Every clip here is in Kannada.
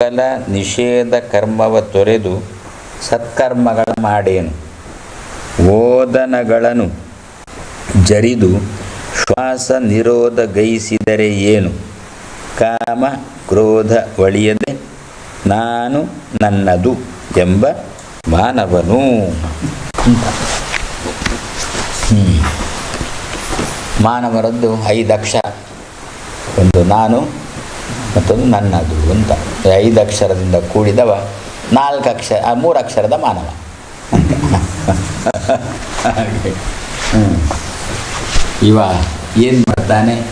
ಸಕಲ ನಿಷೇಧ ಕರ್ಮವ ತೊರೆದು ಸತ್ಕರ್ಮಗಳ ಮಾಡೇನು. ಓದನಗಳನ್ನು ಜರಿದು ಶ್ವಾಸ ನಿರೋಧ ಗೈಸಿದರೆ ಏನು. ಕಾಮ ಕ್ರೋಧ ಒಳಿಯದೆ ನಾನು ನನ್ನದು ಎಂಬ ಮಾನವನು. ಮಾನವರದ್ದು ಐದಕ್ಷ ಒಂದು ನಾನು ಮತ್ತೊಂದು ನನ್ನದು ಅಂತ. ಐದು ಅಕ್ಷರದಿಂದ ಕೂಡಿದವ, ನಾಲ್ಕು ಅಕ್ಷರ ಮೂರು ಅಕ್ಷರದ ಮಾನವ. ಹ್ಮ್. ಇವ ಏನು ಮಾಡ್ತಾನೆ?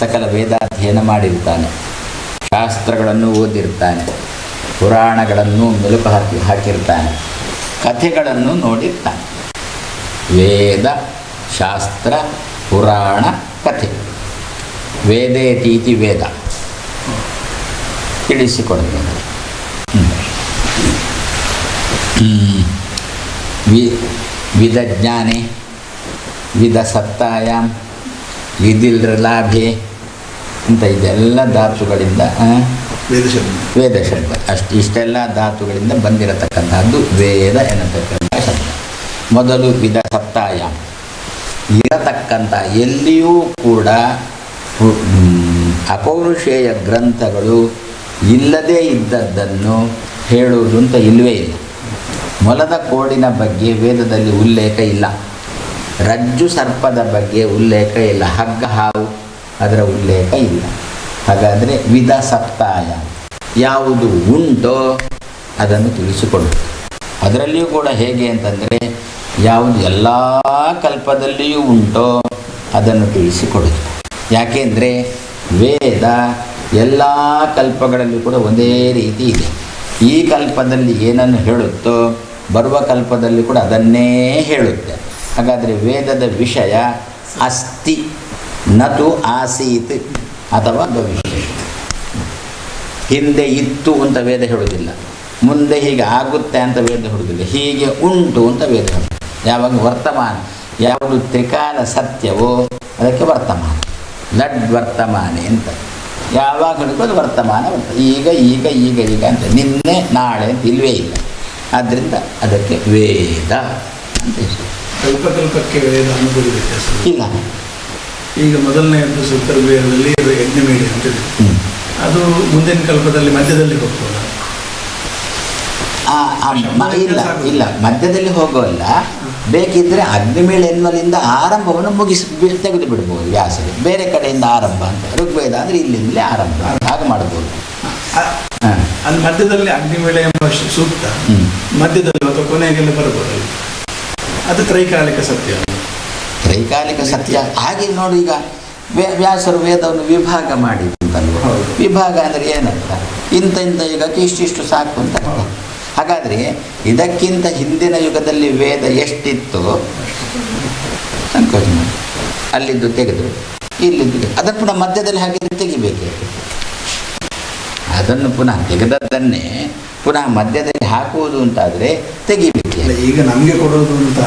ಸಕಲ ವೇದಾಧ್ಯಯನ ಮಾಡಿರ್ತಾನೆ. ಶಾಸ್ತ್ರಗಳನ್ನು ಓದಿರ್ತಾನೆ. ಪುರಾಣಗಳನ್ನು ಮೆಲುಕು ಹಾಕಿ ಹಾಕಿರ್ತಾನೆ. ಕಥೆಗಳನ್ನು ನೋಡಿರ್ತಾನೆ. ವೇದ, ಶಾಸ್ತ್ರ, ಪುರಾಣ, ಕಥೆ. ವೇದೇತೀತಿ ವೇದ. ಹ್ಮ್. ವಿ ವಿದಜ್ಞಾನೆ ವಿಧಿಲ್ ಲಾಭೆ ಅಂತ ಇದೆಲ್ಲ ಧಾತುಗಳಿಂದ ವೇದ ಶಬ್ದ ಅಷ್ಟು ಇಷ್ಟೆಲ್ಲ ಧಾತುಗಳಿಂದ ಬಂದಿರತಕ್ಕಂಥದ್ದು ವೇದ ಎನ್ನತಕ್ಕಂಥ ಶಬ್ದ. ಮೊದಲು ವಿಧ ಸಪ್ತಾಯ ಇರತಕ್ಕಂಥ ಎಲ್ಲಿಯೂ ಕೂಡ ಅಪೌರುಷೇಯ ಗ್ರಂಥಗಳು ಇಲ್ಲದೇ ಇದ್ದದ್ದನ್ನು ಹೇಳುವುದು ಅಂತ ಇಲ್ಲವೇ ಇಲ್ಲ. ಮೊಲದ ಕೋಡಿನ ಬಗ್ಗೆ ವೇದದಲ್ಲಿ ಉಲ್ಲೇಖ ಇಲ್ಲ. ರಜ್ಜು ಸರ್ಪದ ಬಗ್ಗೆ ಉಲ್ಲೇಖ ಇಲ್ಲ. ಹಗ್ಗ ಹಾವು ಅದರ ಉಲ್ಲೇಖ ಇಲ್ಲ. ಹಾಗಾದರೆ ವಿಧ ಸಪ್ತಾಯ ಯಾವುದು ಉಂಟೋ ಅದನ್ನು ತಿಳಿಸಿಕೊಡು ಅದರಲ್ಲಿಯೂ ಕೂಡ ಹೇಗೆ ಅಂತಂದರೆ ಯಾವುದು ಎಲ್ಲ ಕಲ್ಪದಲ್ಲಿಯೂ ಉಂಟೋ ಅದನ್ನು ತಿಳಿಸಿಕೊಡುತ್ತೆ ಯಾಕೆಂದರೆ ವೇದ ಎಲ್ಲ ಕಲ್ಪಗಳಲ್ಲಿ ಕೂಡ ಒಂದೇ ರೀತಿ ಇದೆ. ಈ ಕಲ್ಪದಲ್ಲಿ ಏನನ್ನು ಹೇಳುತ್ತೋ ಬರುವ ಕಲ್ಪದಲ್ಲಿ ಕೂಡ ಅದನ್ನೇ ಹೇಳುತ್ತೆ. ಹಾಗಾದರೆ ವೇದದ ವಿಷಯ ಅಸ್ತಿ, ನತು ಆಸೀತ್ ಅಥವಾ ಭವಿಷ್ಯ ಹಿಂದೆ ಇತ್ತು ಅಂತ ವೇದ ಹೇಳುವುದಿಲ್ಲ. ಮುಂದೆ ಹೀಗೆ ಆಗುತ್ತೆ ಅಂತ ವೇದ ಹೇಳುವುದಿಲ್ಲ. ಹೀಗೆ ಉಂಟು ಅಂತ ವೇದ ಹೇಳುತ್ತೆ. ಯಾವಾಗ ವರ್ತಮಾನ, ಯಾವುದು ತ್ರಿಕಾಲ ಸತ್ಯವೋ, ಅದಕ್ಕೆ ವರ್ತಮಾನ. ಲಡ್ ವರ್ತಮಾನೆ ಅಂತ. ಯಾವಾಗ ಅದು ವರ್ತಮಾನ ಬರ್ತದೆ. ಈಗ ಈಗ ಈಗ ಈಗ ಅಂತ. ನಿನ್ನೆ ನಾಳೆ ಅಂತ ಇಲ್ವೇ ಇಲ್ಲ. ಆದ್ದರಿಂದ ಅದಕ್ಕೆ ವೇದ ಅಂತ ಹೆಸರು. ಕಲ್ಪಕಲ್ಪಕ್ಕೆ ವೇದ ವ್ಯತ್ಯಾಸ. ಇಲ್ಲ. ಈಗ ಮೊದಲನೆಯದ್ದು ಸೂತ್ರ ವೇದದಲ್ಲಿ ಯಜ್ಞಮೇಳಿ ಅಂತ ಅದು ಮುಂದಿನ ಕಲ್ಪದಲ್ಲಿ ಮಧ್ಯದಲ್ಲಿ ಹೋಗ್ತದೆ. ಇಲ್ಲ ಇಲ್ಲ. ಮಧ್ಯದಲ್ಲಿ ಹೋಗೋಲ್ಲ. ಬೇಕಿದ್ರೆ ಅಗ್ನಿಮೇಳ ಎನ್ನುವಲ್ಲಿಂದ ಆರಂಭವನ್ನು ಮುಗಿಸಿ ಬಿ- ತೆಗೆದು ಬಿಡ್ಬೋದು ವ್ಯಾಸರು. ಬೇರೆ ಕಡೆಯಿಂದ ಆರಂಭ ಅಂತ. ಋಗ್ವೇದ ಅಂದರೆ ಇಲ್ಲಿಂದಲೇ ಆರಂಭ ಹಾಗೆ ಮಾಡ್ಬೋದು. ಅಲ್ಲಿ ಮಧ್ಯದಲ್ಲಿ ಅಗ್ನಿಮೇಳ ಎಂಬ ಸೂಕ್ತ. ಮಧ್ಯದಲ್ಲಿ ಅಥವಾ ಕೊನೆಗೆಲ್ಲ ಬರ್ಬೋದು ಅದು ತ್ರೈಕಾಲಿಕ ಸತ್ಯ. ತ್ರೈಕಾಲಿಕ ಸತ್ಯ. ಹಾಗೆ ನೋಡಿ ಈಗ ವ್ಯ- ವ್ಯಾಸರು ವೇದವನ್ನು ವಿಭಾಗ ಮಾಡಿ ಅಂತಲ್ವ ಹೌದು. ವಿಭಾಗ ಅಂದರೆ ಏನಂತ ಇಂಥ ಇಂಥ ಈಗ ಇಷ್ಟಿಷ್ಟು ಸಾಕು ಅಂತ. ಹಾಗಾದರೆ ಇದಕ್ಕಿಂತ ಹಿಂದಿನ ಯುಗದಲ್ಲಿ ವೇದ ಎಷ್ಟಿತ್ತು ಸಂಕೋಚ ಮಾಡಿ ಅಲ್ಲಿದ್ದು ತೆಗೆದು ಇಲ್ಲಿದ್ದು. ಅದನ್ನು ಪುನಃ ಮಧ್ಯದಲ್ಲಿ ಹಾಗೆ ತೆಗಿಬೇಕು? ಅದನ್ನು ಪುನಃ ತೆಗೆದದ್ದನ್ನೇ ಪುನಃ ಮಧ್ಯದಲ್ಲಿ ಹಾಕುವುದು ಅಂತಾದರೆ ತೆಗಿಬೇಕು? ಈಗ ನಮಗೆ ಕೊಡೋದು ಅಂತ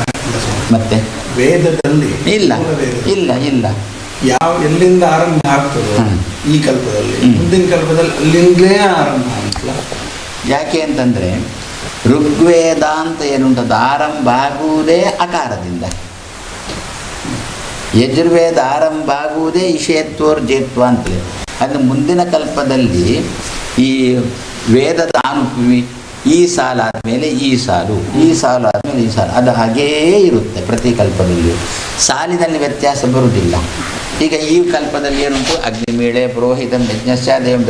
ಮತ್ತೆ? ವೇದದಲ್ಲಿ ಇಲ್ಲ. ಇಲ್ಲ ಇಲ್ಲ. ಯಾವ ಎಲ್ಲಿಂದ ಆರಂಭ ಆಗ್ತದೆ ಈ ಕಲ್ಪದಲ್ಲಿ ಮುಂದಿನ ಕಲ್ಪದಲ್ಲಿ ಅಲ್ಲಿಂದಲೇ ಆರಂಭ ಅಂತಲ್ಲ ಯಾಕೆ ಅಂತಂದರೆ ಋಗ್ವೇದ ಅಂತ ಏನುಂಟದ ಆರಂಭ ಆಗುವುದೇ ಅಕಾರದಿಂದ. ಯಜುರ್ವೇದ ಆರಂಭ ಆಗುವುದೇ ಇಷೇತ್ವರ್ಜೇತ್ವ ಅಂತಲೇ ಅದು ಮುಂದಿನ ಕಲ್ಪದಲ್ಲಿ ಈ ವೇದದ ಅನುಪಿ ಈ ಸಾಲಾದ ಆದಮೇಲೆ ಈ ಸಾಲು ಈ ಸಾಲು ಆದಮೇಲೆ ಈ ಸಾಲು, ಅದು ಹಾಗೇ ಇರುತ್ತೆ ಪ್ರತಿ ಕಲ್ಪದಲ್ಲಿ ಸಾಲಿನಲ್ಲಿ ವ್ಯತ್ಯಾಸ ಬರುವುದಿಲ್ಲ. ಈಗ ಈ ಕಲ್ಪದಲ್ಲಿ ಏನುಂಟು? ಅಗ್ನಿಮೇಳೆ, ಪುರೋಹಿತಂ ಯಜ್ಞಸ್ಯ ದೇವಂ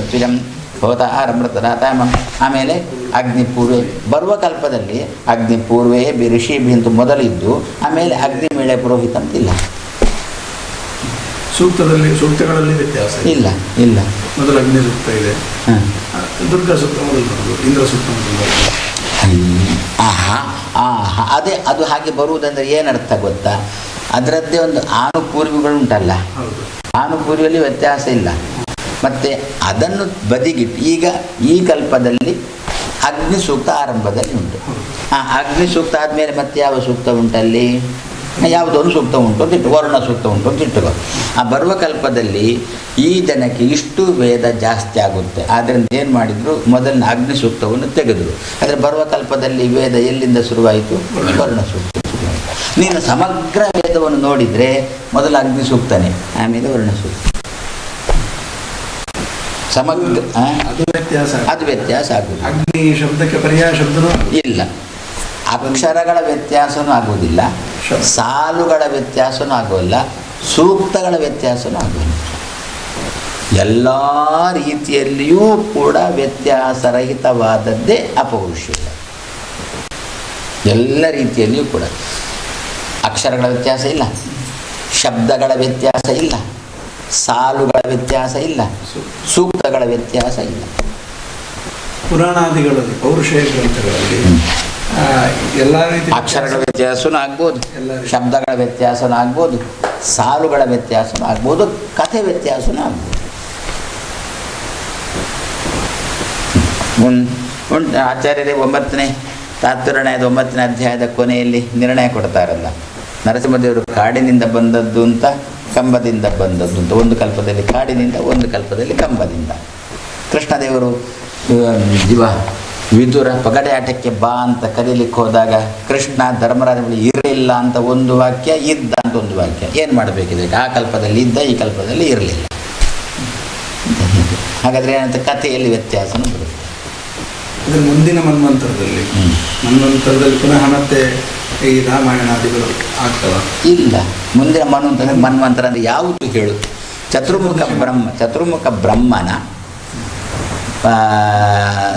ಭವತ ಆರಮೃತರಾತಾಮ ಆಮೇಲೆ ಅಗ್ನಿಪೂರ್ವೆ ಬರುವ ಕಲ್ಪದಲ್ಲಿ ಅಗ್ನಿಪೂರ್ವೇ ಬಿ ಋಷಿಭಿ ಅಂತ ಮೊದಲಿದ್ದು ಆಮೇಲೆ ಅಗ್ನಿ ಮೇಳೆ ಪುರೋಹಿತ ಅಂತಿಲ್ಲ ಸೂಕ್ತದಲ್ಲಿ ಸೂಕ್ತಗಳಲ್ಲಿ ವ್ಯತ್ಯಾಸ ಇಲ್ಲ ಇಲ್ಲ. ಮೊದಲು ಅಗ್ನಿ ಸೂಕ್ತ ಇದೆ. ದುರ್ಗಾ ಸೂಕ್ತ ಮೊದಲು ಇಂದ್ರ ಸೂಕ್ತ ಆಹಾ ಆಹಾ ಅದೇ ಅದು ಹಾಗೆ ಬರುವುದಂದ್ರೆ ಏನರ್ಥ ಗೊತ್ತಾ? ಅದರದ್ದೇ ಒಂದು ಆನುಪೂರ್ವಿಗಳುಂಟಲ್ಲ ಹೌದು. ಆನುಪೂರ್ವಿಯಲ್ಲಿ ವ್ಯತ್ಯಾಸ ಇಲ್ಲ. ಮತ್ತು ಅದನ್ನು ಬದಿಗಿಟ್ಟು, ಈಗ ಈ ಕಲ್ಪದಲ್ಲಿ ಅಗ್ನಿ ಸೂಕ್ತ ಆರಂಭದಲ್ಲಿ ಉಂಟು. ಆ ಅಗ್ನಿ ಸೂಕ್ತ ಆದಮೇಲೆ ಮತ್ತೆ ಯಾವ ಸೂಕ್ತ ಉಂಟಲ್ಲಿ? ಯಾವುದೊಂದು ಸೂಕ್ತ ಉಂಟು ಅಂತ ಇಟ್ಟು, ವರುಣ ಸೂಕ್ತ ಉಂಟು ಅಂತ ಆ ಬರುವ ಕಲ್ಪದಲ್ಲಿ ಈ ಜನಕ್ಕೆ ಇಷ್ಟು ವೇದ ಜಾಸ್ತಿ ಆಗುತ್ತೆ. ಆದ್ದರಿಂದ ಏನು ಮಾಡಿದ್ರು? ಮೊದಲಿನ ಅಗ್ನಿ ಸೂಕ್ತವನ್ನು ತೆಗೆದರು. ಆದರೆ ಬರುವ ಕಲ್ಪದಲ್ಲಿ ವೇದ ಎಲ್ಲಿಂದ ಶುರುವಾಯಿತು? ವರುಣ ಸೂಕ್ತ. ನೀನು ಸಮಗ್ರ ವೇದವನ್ನು ನೋಡಿದರೆ ಮೊದಲು ಅಗ್ನಿ ಸೂಕ್ತನೇ, ಆಮೇಲೆ ವರ್ಣ ಸೂಕ್ತ. ಸಮಗ್ರ? ಅದು ವ್ಯತ್ಯಾಸ ಅದು ವ್ಯತ್ಯಾಸ ಆಗುವುದು ಅಗ್ನಿ ಶಬ್ದಕ್ಕೆ ಪರ್ಯಾಯ ಶಬ್ದನೂ ಇಲ್ಲ. ಅಕ್ಷರಗಳ ವ್ಯತ್ಯಾಸನೂ ಆಗುವುದಿಲ್ಲ. ಸಾಲುಗಳ ವ್ಯತ್ಯಾಸನೂ ಆಗುವಲ್ಲ. ಸೂಕ್ತಗಳ ವ್ಯತ್ಯಾಸನೂ ಆಗೋಲ್ಲ ಎಲ್ಲ ರೀತಿಯಲ್ಲಿಯೂ ಕೂಡ ವ್ಯತ್ಯಾಸರಹಿತವಾದದ್ದೇ ಅಪೌಷ್ಯ ಎಲ್ಲ ರೀತಿಯಲ್ಲಿಯೂ ಕೂಡ. ಅಕ್ಷರಗಳ ವ್ಯತ್ಯಾಸ ಇಲ್ಲ. ಶಬ್ದಗಳ ವ್ಯತ್ಯಾಸ ಇಲ್ಲ. ಸಾಲುಗಳ ವ್ಯತ್ಯಾಸ ಇಲ್ಲ. ಸೂಕ್ತಗಳ ವ್ಯತ್ಯಾಸ ಇಲ್ಲ. ಪುರಾಣಾದಿಗಳಲ್ಲಿ ಪೌರುಷೇಯ ಗ್ರಂಥಗಳಲ್ಲಿ ಎಲ್ಲ ರೀತಿ ಅಕ್ಷರಗಳ ವ್ಯತ್ಯಾಸನೂ ಆಗ್ಬೋದು. ಶಬ್ದಗಳ ವ್ಯತ್ಯಾಸನೂ ಆಗ್ಬೋದು. ಸಾಲುಗಳ ವ್ಯತ್ಯಾಸನೂ ಆಗ್ಬೋದು. ಕಥೆ ವ್ಯತ್ಯಾಸನೂ ಆಗ್ಬೋದು. ಉಂಟು ಆಚಾರ್ಯರೇ ಒಂಬತ್ತನೇ ತಾತ್ಪರ್ಯದ ಒಂಬತ್ತನೇ ಅಧ್ಯಾಯದ ಕೊನೆಯಲ್ಲಿ ನಿರ್ಣಯ ಕೊಡ್ತಾರಲ್ಲ. ನರಸಿಂಹದೇವರು ಕಾಡಿನಿಂದ ಬಂದದ್ದು ಅಂತ ಕಂಬದಿಂದ ಬಂದದ್ದು ಅಂತ ಒಂದು ಕಲ್ಪದಲ್ಲಿ ಕಾಡಿನಿಂದ ಒಂದು ಕಲ್ಪದಲ್ಲಿ ಕಂಬದಿಂದ. ಕೃಷ್ಣದೇವರು ಜೀವ ವಿದುರ ಪಗಡೆ ಆಟಕ್ಕೆ ಬಾ ಅಂತ ಕರೀಲಿಕ್ಕೆ ಹೋದಾಗ ಕೃಷ್ಣ ಧರ್ಮರಾಜ ಬಳಿ ಇರಲಿಲ್ಲ ಅಂತ ಒಂದು ವಾಕ್ಯ ಇದ್ದ ಅಂತ ಒಂದು ವಾಕ್ಯ. ಏನು ಮಾಡಬೇಕಿದೆ? ಆ ಕಲ್ಪದಲ್ಲಿ ಇದ್ದ ಈ ಕಲ್ಪದಲ್ಲಿ ಇರಲಿಲ್ಲ. ಹಾಗಾದರೆ ಏನಂತ ಕಥೆಯಲ್ಲಿ ವ್ಯತ್ಯಾಸ ಬರುತ್ತೆ. ಅದ್ರ ಮುಂದಿನ ಮನ್ವಂತರದಲ್ಲಿ. ಮನ್ವಂತರದಲ್ಲಿ ಪುನಃ ಮತ್ತೆ ಈ ರಾಮಾಯಣಾದಿಗಳು ಆಗ್ತವ? ಇಲ್ಲ. ಮುಂದಿನ ಮನು ಅಂತಂದರೆ ಮನ್ವಂತರ ಅಂದರೆ ಯಾವುದು ಹೇಳು ಚತುರ್ಮುಖ ಬ್ರಹ್ಮ ಚತುರ್ಮುಖ ಬ್ರಹ್ಮನ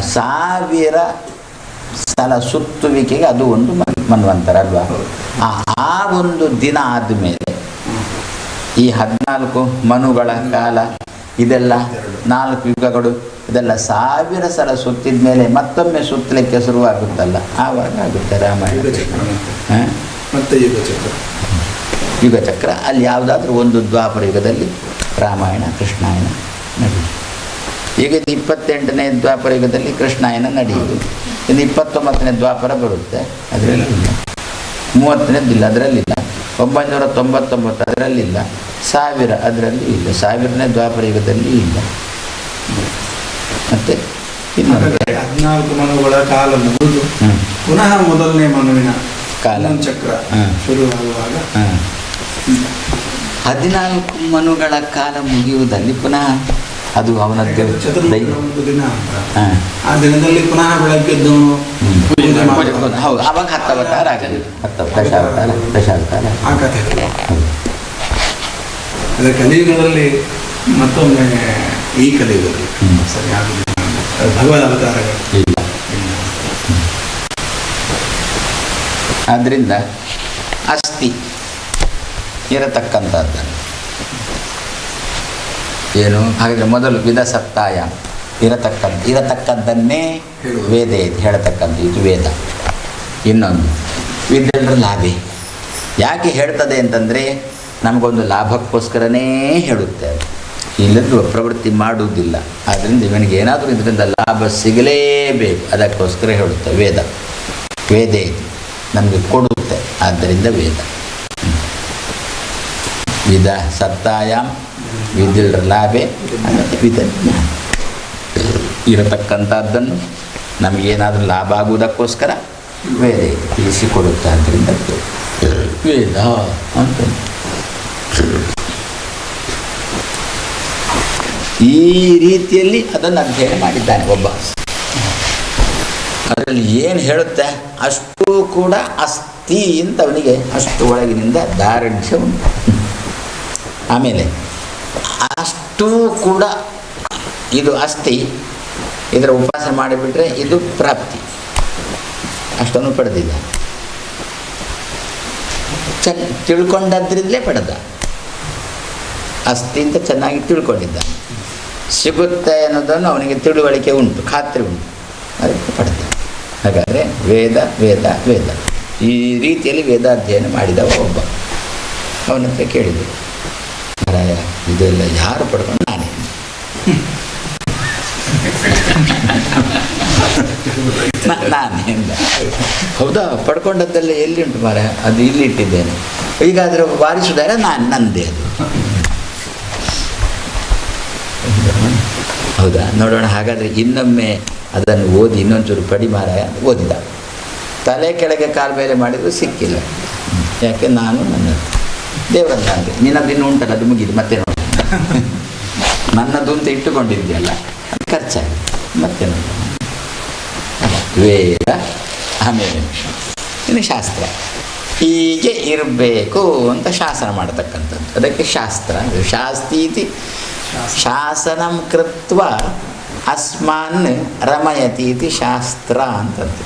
ಸಾವಿರ ಸಲ ಸುತ್ತುವಿಕೆಗೆ ಅದು ಒಂದು ಮನ್- ಮನ್ವಂತರ ಅಲ್ವಾ. ಆ ಆ ಒಂದು ದಿನ ಆದಮೇಲೆ ಈ ಹದಿನಾಲ್ಕು ಮನುಗಳ ಕಾಲ ಇದೆಲ್ಲ ನಾಲ್ಕು ಯುಗಗಳು ಇದೆಲ್ಲ ಸಾವಿರ ಸಲ ಸುತ್ತಿದ ಮೇಲೆ ಮತ್ತೊಮ್ಮೆ ಸುತ್ತಲಿಕ್ಕೆ ಶುರುವಾಗುತ್ತಲ್ಲ? ಆವಾಗ ಆಗುತ್ತೆ ರಾಮಾಯಣ. ಮತ್ತೆ ಯುಗಚಕ್ರ. ಯುಗಚಕ್ರ. ಅಲ್ಲಿ ಯಾವುದಾದ್ರೂ ಒಂದು ದ್ವಾಪರ ಯುಗದಲ್ಲಿ ರಾಮಾಯಣ ಕೃಷ್ಣಾಯನ ನಡೆಯುವುದು. ಈಗ ಇದು ಇಪ್ಪತ್ತೆಂಟನೇ ದ್ವಾಪರ ಯುಗದಲ್ಲಿ ಕೃಷ್ಣಾಯನ ನಡೆಯುವುದು. ಇನ್ನು ಇಪ್ಪತ್ತೊಂಬತ್ತನೇ ದ್ವಾಪರ ಬರುತ್ತೆ. ಅದರಲ್ಲಿ ಇಲ್ಲ ಮೂವತ್ತನೇದಿಲ್ಲ ಅದರಲ್ಲಿಲ್ಲ. ಒಂಬೈನೂರ ತೊಂಬತ್ತೊಂಬತ್ತು ಅದರಲ್ಲಿಲ್ಲ. ಸಾವಿರ ಅದರಲ್ಲಿ ಇಲ್ಲ. ಸಾವಿರನೇ ದ್ವಾಪರ ಯುಗದಲ್ಲಿ ಇಲ್ಲ. ಮತ್ತು ಇನ್ನೊಂದು. ಹದಿನಾಲ್ಕು ಮನುಗಳ ಕಾಲ ಮುಗಿದು ಪುನಃ ಮೊದಲನೇ ಮನುವಿನ ಕಾಲ. ಚಕ್ರ. ಶುರುವಾಗುವಾಗ ಹಾಂ ಹದಿನಾಲ್ಕು ಮನುಗಳ ಕಾಲ ಮುಗಿಯುವುದಲ್ಲಿ ಪುನಃ ಅದು ಅವನದ್ದು ಆ ದಿನದಲ್ಲಿ ಪುನಃ ಬೆಳಗ್ಗೆದ್ದು. ಹೌದು. ಅವಾಗ ಹತ್ತವತಾರ ಆಗಲಿ. ಹತ್ತು ದಶಾವತಾರ ದಶಾವತಾರ ಅದೇ ಕಲಿಯುಗದಲ್ಲಿ ಮತ್ತೊಮ್ಮೆ ಈ ಕಲಿಯುಗದಲ್ಲಿ. ಸರಿ ಆಗುದಿಲ್ಲ ಭಗವದ್ ಅವತಾರಗಳು. ಇಲ್ಲ. ಆದ್ದರಿಂದ ಅಸ್ಥಿ. ಇರತಕ್ಕಂಥದ್ದನ್ನು ಏನು? ಹಾಗಾದರೆ ಮೊದಲು ವಿಧ ಸಪ್ತಾಯ ಇರತಕ್ಕಂಥ ಇರತಕ್ಕದ್ದನ್ನೇ ವೇದ ಇದೆ ಹೇಳತಕ್ಕಂಥ ಇದು ವೇದ. ಇನ್ನೊಂದು ವಿದ್ಯೆಲ್ಲರ ಲಾಭಿ. ಯಾಕೆ ಹೇಳ್ತದೆ ಅಂತಂದರೆ, ನಮಗೊಂದು ಲಾಭಕ್ಕೋಸ್ಕರನೇ ಹೇಳುತ್ತೆ ಅದು. ಇಲ್ಲದ್ರೂ ಪ್ರವೃತ್ತಿ ಮಾಡುವುದಿಲ್ಲ. ಆದ್ದರಿಂದ ಇವನಿಗೆ ಏನಾದರೂ ಇದರಿಂದ ಲಾಭ ಸಿಗಲೇಬೇಕು. ಅದಕ್ಕೋಸ್ಕರ ಹೇಳುತ್ತೆ ವೇದ. ವೇದ ನಮಗೆ ಕೊಡುತ್ತೆ. ಆದ್ದರಿಂದ ವೇದ. ವಿಧ ಸತ್ತಾಯಾಮ್ ವಿದ್ಯುಲ್ರ ಲಾಭೆ ವಿಧ ಜ್ಞಾನ. ಇರತಕ್ಕಂಥದ್ದನ್ನು ನಮಗೇನಾದರೂ ಲಾಭ ಆಗುವುದಕ್ಕೋಸ್ಕರ ವೇದ ಇದೆ ತಿಳಿಸಿಕೊಡುತ್ತೆ ಆದ್ದರಿಂದ ವೇದ ಅಂತ ಈ ರೀತಿಯಲ್ಲಿ ಅದನ್ನು ಅಧ್ಯಯನ ಮಾಡಿದ್ದಾನೆ ಒಬ್ಬ ಅದರಲ್ಲಿ ಏನು ಹೇಳುತ್ತೆ ಅಷ್ಟು ಕೂಡ ಅಸ್ಥಿ ಅಂತ ಅವನಿಗೆ ಅಷ್ಟು ಒಳಗಿನಿಂದ ದಾರ್ಢ್ಯ ಉಂಟು ಆಮೇಲೆ ಅಷ್ಟು ಕೂಡ ಇದು ಅಸ್ಥಿ ಇದರ ಉಪಾಸನೆ ಮಾಡಿಬಿಟ್ರೆ ಇದು ಪ್ರಾಪ್ತಿ. ಅಷ್ಟನ್ನು ಪಡೆದಿದ್ದ. ಚ ತಿಳ್ಕೊಂಡದ್ರಿಂದಲೇ ಪಡೆದ. ಅಸ್ಥಿ ಅಂತ ಚೆನ್ನಾಗಿ ತಿಳ್ಕೊಂಡಿದ್ದ. ಸಿಗುತ್ತೆ ಅನ್ನೋದನ್ನು ಅವನಿಗೆ ತಿಳುವಳಿಕೆ ಉಂಟು, ಖಾತ್ರಿ ಉಂಟು. ಅದಕ್ಕೆ ಪಡೆದ. ಹಾಗಾದರೆ ವೇದ ವೇದ ವೇದ. ಈ ರೀತಿಯಲ್ಲಿ ವೇದಾಧ್ಯಯನ ಮಾಡಿದವ ಒಬ್ಬ. ಅವನತ್ರ ಕೇಳಿದರು ಕೇಳಿದೆ. ಮಾರಾಯ ಇದೆಲ್ಲ ಯಾರು ಪಡ್ಕೊಂಡು ನಾನೇ? ನಾ- ನಾನೇ ಹೌದಾ? ಪಡ್ಕೊಂಡದ್ದೆಲ್ಲ ಎಲ್ಲಿ ಉಂಟು ಮಾರ ಅದು ಇಲ್ಲಿ ಇಟ್ಟಿದ್ದೇನೆ. ಈಗ ಅದರ ವಾರಿಸುದಾರೆ ನಾನು ನಂದೇ ಅದು. ಹೌದಾ? ನೋಡೋಣ, ಹಾಗಾದರೆ ಇನ್ನೊಮ್ಮೆ ಅದನ್ನು ಓದಿ ಇನ್ನೊಂಚೂರು ಪಡಿ ಮಾರಾಯ ಓದಿದ. ತಲೆ ಕೆಳಗೆ ಕಾಲು ಮೇಲೆ ಮಾಡಿದ್ರು ಸಿಕ್ಕಿಲ್ಲ. ಯಾಕೆ? ನಾನು ನನ್ನ ದೇವರನ್ನ ಅಂತೆ ನಿನ್ನದು ಇನ್ನು ಉಂಟಲ್ಲ, ಅದು ಮುಗಿದು, ಮತ್ತೆ ನೋಡಿ. ನನ್ನದು ಅಂತ ಇಟ್ಟುಕೊಂಡಿದ್ಯಲ್ಲ ಅದು ಖರ್ಚಾಗಿ ಮತ್ತೆ ನೋಡಿ. ವೇದ ಆಮೇಲೆ ಇನ್ನು ಶಾಸ್ತ್ರ. ಹೀಗೆ ಇರಬೇಕು ಅಂತ ಶಾಸನ ಮಾಡತಕ್ಕಂಥದ್ದು. ಅದಕ್ಕೆ ಶಾಸ್ತ್ರ ಶಾಸ್ತಿ ಶಾಸ್ತೀತಿ ಶಾಸನ ಕೃತ್ವ ಅಸ್ಮಾನ್ ರಮಯತಿ ಶಾಸ್ತ್ರ ಅಂತದ್ದು.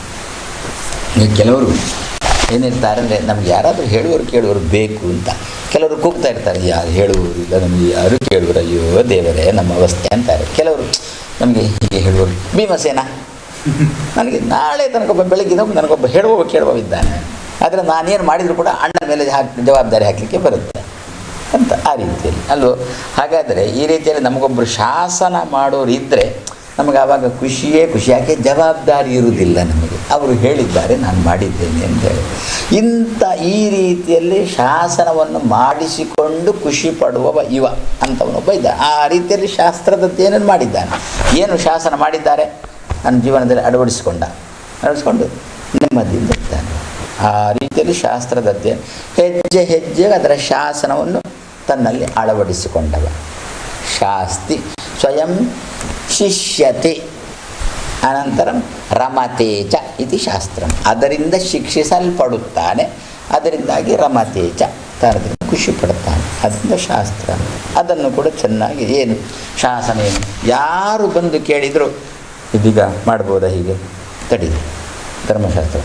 ಕೆಲವರು ಏನಿರ್ತಾರೆ ಅಂದರೆ ನಮ್ಗೆ ಯಾರಾದರೂ ಹೇಳುವರು ಕೇಳುವರು ಬೇಕು ಅಂತ. ಕೆಲವರು ಕೂಗ್ತಾ ಇರ್ತಾರೆ, ಯಾರು ಹೇಳುವರು ಇಲ್ಲ, ನಮಗೆ ಯಾರು ಕೇಳುವರು ಅಯ್ಯೋ ದೇವರೇ, ನಮ್ಮ ಅವಸ್ಥೆ ಅಂತಾರೆ ಕೆಲವರು ನಮಗೆ ಹೀಗೆ ಹೇಳುವರು ಭೀಮಸೇನ? ನನಗೆ ನಾಳೆ ತನಗೊಬ್ಬ ಬೆಳಗ್ಗೆ ನನಗೊಬ್ಬ ಹೇಳುವ ಕೇಳುವ ಇದ್ದಾನೆ. ಆದರೆ ನಾನೇನು ಮಾಡಿದರೂ ಕೂಡ ಅಣ್ಣನ ಮೇಲೆ ಹಾಕಿ, ಜವಾಬ್ದಾರಿ ಹಾಕಲಿಕ್ಕೆ ಬರುತ್ತೆ ಅಂತ ಆ ರೀತಿಯಲ್ಲಿ. ಅಲ್ಲೋ ಹಾಗಾದರೆ ಈ ರೀತಿಯಲ್ಲಿ ನಮಗೊಬ್ಬರು ಶಾಸನ ಮಾಡೋರು ಇದ್ದರೆ ನಮಗೆ ಆವಾಗ ಖುಷಿಯೇ ಖುಷಿ. ಯಾಕೆ? ಜವಾಬ್ದಾರಿ ಇರುವುದಿಲ್ಲ ನಮಗೆ. ಅವರು ಹೇಳಿದ್ದಾರೆ, ನಾನು ಮಾಡಿದ್ದೇನೆ ಅಂತ ಹೇಳಿ. ಇಂಥ ಈ ರೀತಿಯಲ್ಲಿ ಶಾಸನವನ್ನು ಮಾಡಿಸಿಕೊಂಡು ಖುಷಿ ಪಡುವ ಇವ ಅಂತವನೊಬ್ಬ ಇದ್ದ ಆ ರೀತಿಯಲ್ಲಿ ಶಾಸ್ತ್ರದದ್ದೇನನ್ನು ಮಾಡಿದ್ದಾನೆ? ಏನು ಶಾಸನ ಮಾಡಿದ್ದಾರೆ? ನನ್ನ ಜೀವನದಲ್ಲಿ ಅಳವಡಿಸಿಕೊಂಡ. ಅಳವಡಿಸ್ಕೊಂಡು ನೆಮ್ಮದಿಯಿಂದ ಇದ್ದಾನೆ. ಆ ರೀತಿಯಲ್ಲಿ ಶಾಸ್ತ್ರದದ್ದೇ ಹೆಜ್ಜೆ ಹೆಜ್ಜೆಗೆ ಅದರ ಶಾಸನವನ್ನು ತನ್ನಲ್ಲಿ ಅಳವಡಿಸಿಕೊಂಡವ. ಶಾಸ್ತಿ ಸ್ವಯಂ ಶಿಷ್ಯತೆ ಅನಂತರಂ ರಮತೇಚ ಇತಿ ಶಾಸ್ತ್ರ. ಅದರಿಂದ ಶಿಕ್ಷಿಸಲ್ಪಡುತ್ತಾನೆ, ಅದರಿಂದಾಗಿ ರಮತೇಚ ತರದಿಂದ ಖುಷಿ ಪಡುತ್ತಾನೆ ಅದರಿಂದ ಶಾಸ್ತ್ರ. ಅದನ್ನು ಕೂಡ ಚೆನ್ನಾಗಿ ಏನು ಶಾಸನ ಏನು? ಯಾರು ಬಂದು ಕೇಳಿದರೂ ಇದೀಗ ಮಾಡ್ಬೋದಾ ಹೀಗೆ? ತಡಿ ಧರ್ಮಶಾಸ್ತ್ರ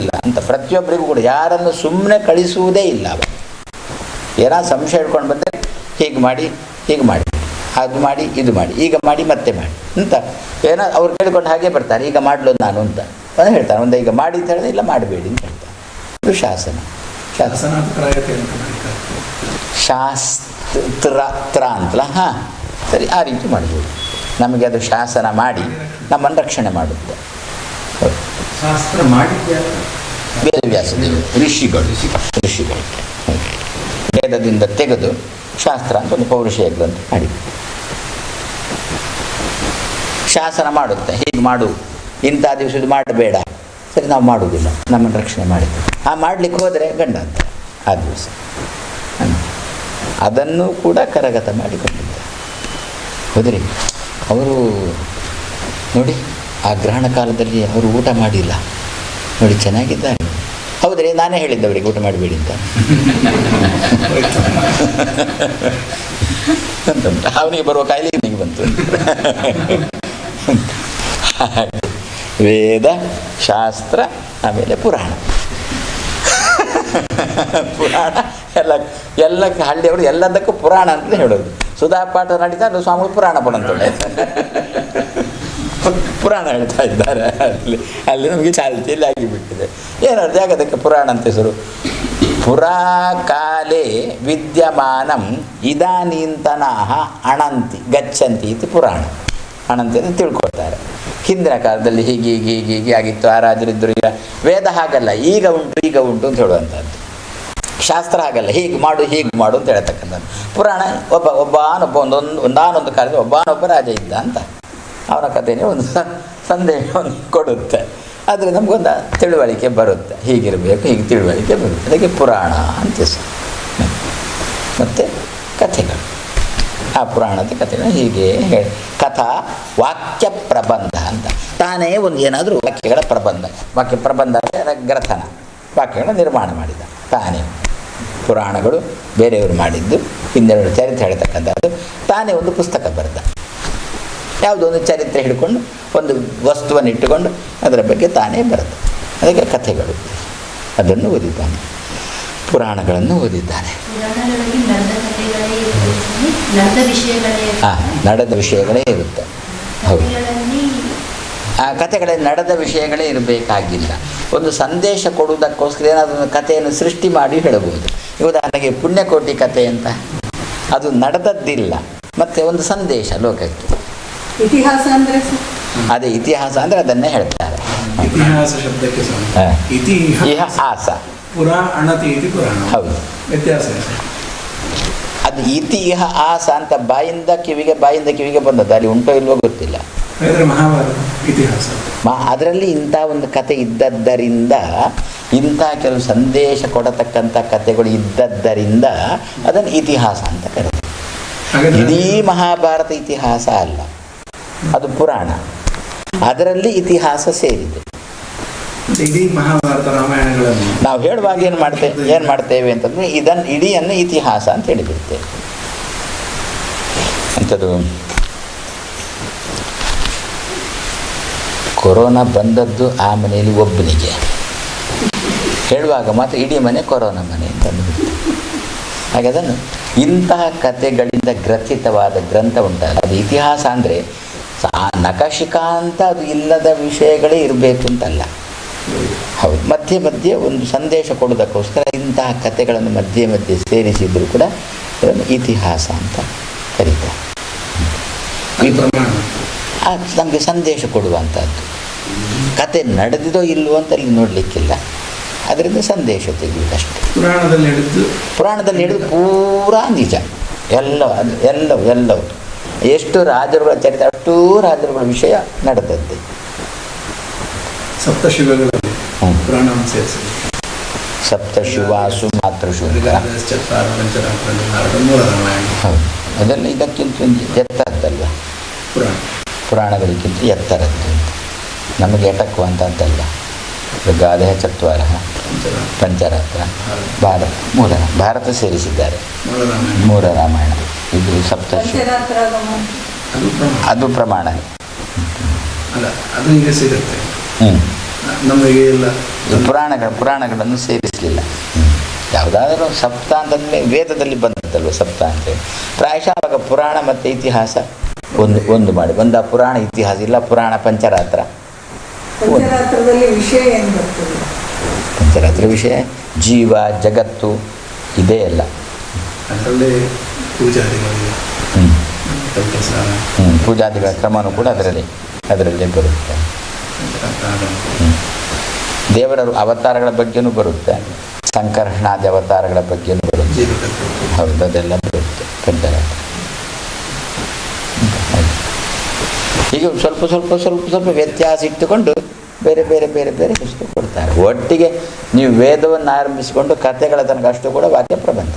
ಇಲ್ಲ ಅಂತ ಪ್ರತಿಯೊಬ್ಬರಿಗೂ ಕೂಡ ಯಾರನ್ನು ಸುಮ್ಮನೆ ಕಳಿಸುವುದೇ ಇಲ್ಲ. ಏನಾದ್ರು ಸಂಶಯ ಇಟ್ಕೊಂಡು ಬಂದರೆ ಹೀಗೆ ಮಾಡಿ ಹೀಗೆ ಮಾಡಿ. ಅದು ಮಾಡಿ ಇದು ಮಾಡಿ ಈಗ ಮಾಡಿ ಮತ್ತೆ ಮಾಡಿ ಅಂತ. ಏನೋ ಅವ್ರು ಕೇಳ್ಕೊಂಡು ಹಾಗೆ ಬರ್ತಾರೆ ಈಗ ಮಾಡಲು ನಾನು ಅಂತ. ಅಂತ ಹೇಳ್ತಾರೆ ಒಂದು ಈಗ ಮಾಡಿ ಅಂತ ಹೇಳಿದ್ರೆ ಇಲ್ಲ ಮಾಡಬೇಡಿ ಅಂತ ಹೇಳ್ತಾರೆ. ಇದು ಶಾಸನ. ಶಾಸನ. ಶಾಸ್ತ್ರ ತ್ರ ಅಂತಲ್ಲ ಹಾಂ ಸರಿ ಆ ರೀತಿ ಮಾಡ್ಬೋದು. ನಮಗೆ ಅದು ಶಾಸನ ಮಾಡಿ ನಮ್ಮನ್ನು ರಕ್ಷಣೆ ಮಾಡುತ್ತೆ. ಶಾಸ್ತ್ರ ಮಾಡಿ ವೇದವ್ಯಾಸದೇವರು ಋಷಿಗಳು ಋಷಿಗಳು. ವೇದದಿಂದ ತೆಗೆದು ಶಾಸ್ತ್ರ ಅಂತ ಒಂದು ಪೌರುಷ ಗ್ರಂಥ ಮಾಡಿ ಶಾಸನ ಮಾಡುತ್ತೆ. ಹೀಗೆ ಮಾಡು. ಇಂಥ ಇದು ಮಾಡಬೇಡ. ಸರಿ, ನಾವು ಮಾಡುವುದಿಲ್ಲ. ನಮ್ಮನ್ನು ರಕ್ಷಣೆ ಮಾಡಿದ್ದು ಆ ಮಾಡಲಿಕ್ಕೆ ಹೋದರೆ ಗಂಡ ಅಂತ. ಆ ದಿವಸ. ಅದನ್ನು ಕೂಡ ಕರಗತ ಮಾಡಿಕೊಂಡಿದ್ದ ಹೌದ್ರಿ, ಅವರು ನೋಡಿ, ಆ ಗ್ರಹಣ ಕಾಲದಲ್ಲಿ ಅವರು ಊಟ ಮಾಡಿಲ್ಲ. ನೋಡಿ ಚೆನ್ನಾಗಿದ್ದಾರೆ ಹೌದ್ರಿ, ನಾನೇ ಹೇಳಿದ್ದೆ ಅವರಿಗೆ ಊಟ ಮಾಡಬೇಡಿ ಅಂತ. ಅವನಿಗೆ ಬರುವ ಕಾಯಿಲೆ ನಿಮಗೆ ಬಂತು. ವೇದ ಶಾಸ್ತ್ರ ಆಮೇಲೆ ಪುರಾಣ. ಪುರಾಣ, ಎಲ್ಲ ಎಲ್ಲ ಹಳ್ಳಿಯವರು ಎಲ್ಲದಕ್ಕೂ ಪುರಾಣ ಅಂತ ಹೇಳೋದು. ಸುಧಾ ಪಾಠ ನಡೀತಾ ಸ್ವಾಮಿಗಳು ಪುರಾಣ ಪಡಂತೇಳೆ ಪುರಾಣ ಹೇಳ್ತಾ ಇದ್ದಾರೆ. ಅಲ್ಲಿ ಅಲ್ಲಿ ನಮಗೆ ಚಾಲ್ತಿಯಲ್ಲಿ ಆಗಿಬಿಟ್ಟಿದೆ. ಏನರ್ಥ ಯಾಕೆ ಅದಕ್ಕೆ ಪುರಾಣ ಅಂತ ಹೆಸರು? ಪುರಾ ಕಾಲೇ ವಿದ್ಯಮಾನಂ ಇದಾನೀಂತನಾ ಅಣಂತಿ, ಗಚ್ಚಂತಿ ಇತಿ ಪುರಾಣ. ಅಣಂತಿ ತಿಳ್ಕೊಳ್ತಾರೆ. ಹಿಂದಿನ ಕಾಲದಲ್ಲಿ ಹೀಗೆ ಹೀಗೆ ಹೀಗೆ ಹೀಗೆ ಆಗಿತ್ತು. ಆ ರಾಜರಿದ್ದರು ಈಗ ವೇದ ಹಾಗಲ್ಲ. ಈಗ ಉಂಟು ಈಗ ಉಂಟು ಅಂತ ಹೇಳುವಂಥದ್ದು. ಶಾಸ್ತ್ರ ಹಾಗಲ್ಲ. ಹೀಗೆ ಮಾಡು ಹೀಗೆ ಮಾಡು ಅಂತ ಹೇಳ್ತಕ್ಕಂಥದ್ದು. ಪುರಾಣ ಒಬ್ಬ, ಒಬ್ಬನೊಬ್ಬ, ಒಂದೊಂದು, ಒಂದಾನೊಂದು ಕಾಲದಲ್ಲಿ ಒಬ್ಬನೊಬ್ಬ ರಾಜ ಇದ್ದ ಅಂತ. ಅವನ ಕಥೆನೇ ಒಂದು ಸ- ಸಂದೇಶವನ್ನು ಕೊಡುತ್ತೆ. ಆದರೆ ನಮಗೊಂದು ತಿಳುವಳಿಕೆ ಬರುತ್ತೆ. ಹೀಗಿರಬೇಕು, ಹೀಗೆ ತಿಳುವಳಿಕೆ ಬರುತ್ತೆ. ಅದಕ್ಕೆ ಪುರಾಣ ಅಂತ ಹೆಸರು. ಮತ್ತು ಕಥೆಗಳು. ಆ ಪುರಾಣದ ಕಥೆಗಳು ಹೀಗೆ ಹೇಳಿ. ಕಥಾ ವಾಕ್ಯ ಪ್ರಬಂಧ ಅಂತ. ತಾನೇ ಒಂದು ಏನಾದರೂ ವಾಕ್ಯಗಳ ಪ್ರಬಂಧ. ವಾಕ್ಯ ಪ್ರಬಂಧ ಅಂದರೆ ಗ್ರಥನ. ವಾಕ್ಯಗಳ ನಿರ್ಮಾಣ ಮಾಡಿದ. ತಾನೇ ಪುರಾಣಗಳು ಬೇರೆಯವರು ಮಾಡಿದ್ದು, ಇನ್ನೆರಡು ಚರಿತ್ರೆ ಹೇಳ್ತಕ್ಕಂಥದ್ದು. ತಾನೇ ಒಂದು ಪುಸ್ತಕ ಬರೆದ. ಯಾವುದೋ ಒಂದು ಚರಿತ್ರೆ ಹಿಡ್ಕೊಂಡು, ಒಂದು ವಸ್ತುವನ್ನು ಇಟ್ಟುಕೊಂಡು ಅದರ ಬಗ್ಗೆ ತಾನೇ ಬರೆದ. ಅದಕ್ಕೆ ಕಥೆಗಳು. ಅದನ್ನು ಓದಿದ್ದಾನೆ. ಪುರಾಣಗಳನ್ನು ಓದಿದ್ದಾನೆ. ನಡೆದ ವಿಷಯಗಳೇ ಆ ನಡೆದ ವಿಷಯಗಳೇ ಇರುತ್ತೆ. ಹೌದು. ಆ ಕಥೆಗಳಲ್ಲಿ ನಡೆದ ವಿಷಯಗಳೇ ಇರಬೇಕಾಗಿಲ್ಲ. ಒಂದು ಸಂದೇಶ ಕೊಡುವುದಕ್ಕೋಸ್ಕರ ಏನಾದರೂ ಒಂದು ಕಥೆಯನ್ನು ಸೃಷ್ಟಿ ಮಾಡಿ ಹೇಳಬಹುದು. ಉದಾಹರಣೆಗೆ ಪುಣ್ಯಕೋಟಿ ಕಥೆ ಅಂತ. ಅದು ನಡೆದದ್ದಿಲ್ಲ. ಮತ್ತು ಒಂದು ಸಂದೇಶ ಲೋಕಕ್ಕೆ. ಇತಿಹಾಸ ಅಂದ್ರೆ ಅದೇ ಇತಿಹಾಸ ಅಂದರೆ ಅದನ್ನೇ ಹೇಳ್ತಾರೆ. ಇತಿಹಾಸ ಶಬ್ದಕ್ಕೆ ಇತಿಹಾಸ. ಇತಿಹಾಸ. ಅಣತಿ ಇತಿ ಪುರಾಣ. ಹೌದು. ವ್ಯತ್ಯಾಸ ಏನು? ಇತಿಹ ಆಸ ಅಂತ ಬಾಯಿಂದ ಕಿವಿಗೆ ಬಾಯಿಂದ ಕಿವಿಗೆ ಬಂದದ್ದು. ಅಲ್ಲಿ ಉಂಟೋ ಇಲ್ವೋ ಗೊತ್ತಿಲ್ಲ. ಮಹಾಭಾರತ ಇತಿಹಾಸ. ಅದರಲ್ಲಿ ಇಂಥ ಒಂದು ಕತೆ ಇದ್ದದ್ದರಿಂದ ಇಂಥ ಕೆಲವು ಸಂದೇಶ ಕೊಡತಕ್ಕಂಥ ಕಥೆಗಳು ಇದ್ದದ್ದರಿಂದ ಅದನ್ನು ಇತಿಹಾಸ ಅಂತ ಕರೀತಾರೆ ಇಡೀ ಮಹಾಭಾರತ ಇತಿಹಾಸ ಅಲ್ಲ. ಅದು ಪುರಾಣ. ಅದರಲ್ಲಿ ಇತಿಹಾಸ ಸೇರಿದೆ. ಇಡೀ ಮಹಾಭಾರತ ರಾಮಾಯಣಗಳನ್ನು. ನಾವು ಹೇಳುವಾಗ ಏನು ಮಾಡ್ತೇವೆ ಏನು ಮಾಡ್ತೇವೆ ಅಂತಂದರೆ ಇದನ್ನು ಇಡೀಯನ್ನು ಇತಿಹಾಸ ಅಂತ ಹೇಳಿಬಿಡ್ತೇವೆ. ಅಂಥದ್ದು ಕೊರೋನಾ ಬಂದದ್ದು ಆ ಮನೆಯಲ್ಲಿ ಒಬ್ಬನಿಗೆ. ಹೇಳುವಾಗ ಮಾತ್ರ ಇಡೀ ಮನೆ ಕೊರೋನಾ ಮನೆ ಅಂತ ಹಾಗೆ ಅದನ್ನು ಇಂತಹ ಕಥೆಗಳಿಂದ ಗ್ರಥಿತವಾದ ಗ್ರಂಥ ಉಂಟಲ್ಲ ಅದು ಇತಿಹಾಸ ಅಂದರೆ ನಖಶಿಖಾ ಅಂತ ಅದು ಇಲ್ಲದ ವಿಷಯಗಳೇ ಇರಬೇಕು ಅಂತಲ್ಲ. ಹೌದು. ಮಧ್ಯೆ ಮಧ್ಯೆ ಒಂದು ಸಂದೇಶ ಕೊಡೋದಕ್ಕೋಸ್ಕರ ಇಂತಹ ಕಥೆಗಳನ್ನು ಮಧ್ಯೆ ಮಧ್ಯೆ ಸೇರಿಸಿದ್ರು ಕೂಡ ಅದನ್ನು ಇತಿಹಾಸ ಅಂತ ಕರೀತಾರೆ. ನಮಗೆ ಸಂದೇಶ ಕೊಡುವಂಥದ್ದು ಕತೆ ನಡೆದಿದೋ ಇಲ್ಲವೋ ಅಂತ ಅಲ್ಲಿ ನೋಡಲಿಕ್ಕಿಲ್ಲ. ಅದರಿಂದ ಸಂದೇಶ ತೆಗೆಯುವುದಷ್ಟೇ. ಪುರಾಣದಲ್ಲಿ ಹಿಡಿದು ಪುರಾಣದಲ್ಲಿ ಹಿಡಿದು ಪೂರಾ ನಿಜ. ಎಲ್ಲ ಅದು ಎಲ್ಲವೂ ಎಲ್ಲವೂ. ಎಷ್ಟು ರಾಜರುಗಳ ಚರಿತ್ರೆ ಅಷ್ಟೂ ರಾಜರುಗಳ ವಿಷಯ ನಡೆದದ್ದೇ. ಸಪ್ತಶಿವಗಳಲ್ಲಿ ಪ್ರಾಣವನ್ನು ಸೇರಿಸಿದೆ ಸಪ್ತಶಿವಾಸು ಮಾತೃಶು ಅದೆಲ್ಲ ಇದಕ್ಕಿಂತ ಎತ್ತರದ್ದಲ್ಲ. ಪುರಾಣ. ಪುರಾಣಗಳಿಗಿಂತ ಎತ್ತರದ್ದು ನಮಗೆ ಎಟಕುವಂಥದ್ದಲ್ಲ ಗಾದೆ ಚತ್ವಾರ ಪಂಚರಾತ್ರ ಭಾರತ ಮೂಲ ಭಾರತ ಸೇರಿಸಿದ್ದಾರೆ. ಮೂಲ ರಾಮಾಯಣ ಮೂರ ರಾಮಾಯಣ ಇದು ಸಪ್ತಶಿ ಅದು ಪ್ರಮಾಣ. ಅದು ಪ್ರಮಾಣ. ಅದು ಈಗ ಸಿಗುತ್ತೆ. ಹ್ಞೂ ನಮಗೆ ಇಲ್ಲ. ಪುರಾಣಗಳ ಪುರಾಣಗಳನ್ನು ಸೇರಿಸಲಿಲ್ಲ. ಯಾವುದಾದರೂ ಸಪ್ತ ಅಂತಂದರೆ ವೇದದಲ್ಲಿ ಬಂದದ್ದಲ್ವ ಸಪ್ತ ಅಂತೇಳಿ ಪ್ರಾಯಶಃ ಆವಾಗ ಪುರಾಣ ಮತ್ತು ಇತಿಹಾಸ ಒಂದು ಒಂದು ಮಾಡಿ. ಒಂದು ಪುರಾಣ ಇತಿಹಾಸ ಇಲ್ಲ ಪುರಾಣ ಪಂಚರಾತ್ರ? ಪಂಚರಾತ್ರದಲ್ಲಿ ವಿಷಯ ಏನು ಬರ್ತದೆ? ಪಂಚರಾತ್ರ ವಿಷಯ ಜೀವ ಜಗತ್ತು ಇದೇ ಎಲ್ಲ. ಹ್ಮ್. ಹ್ಮ್ ಹ್ಞೂ ಪೂಜಾದಿಗಳ ಕ್ರಮನೂ ಕೂಡ ಅದರಲ್ಲಿ ಅದರಲ್ಲಿ ಬರುತ್ತೆ. ದೇವರ ಅವತಾರಗಳ ಬಗ್ಗೆನೂ ಬರುತ್ತೆ. ಸಂಕರ್ಷಣಾದಿ ಅವತಾರಗಳ ಬಗ್ಗೆನೂ ಬರುತ್ತೆ. ಹೌದು, ಅದೆಲ್ಲ ಬರುತ್ತೆ. ಈಗ ಹಾಗೆ. ಸ್ವಲ್ಪ ಸ್ವಲ್ಪ ಸ್ವಲ್ಪ ಸ್ವಲ್ಪ ವ್ಯತ್ಯಾಸ ಇಟ್ಟುಕೊಂಡು ಬೇರೆ ಬೇರೆ ಬೇರೆ ಬೇರೆ ಹೆಸರು ಕೊಡ್ತಾರೆ. ಒಟ್ಟಿಗೆ ನೀವು ವೇದವನ್ನು ಆರಂಭಿಸಿಕೊಂಡು ಕಥೆಗಳ ತನಕ ಅಷ್ಟು ಕೂಡ ವಾಕ್ಯ ಪ್ರಬಂಧ.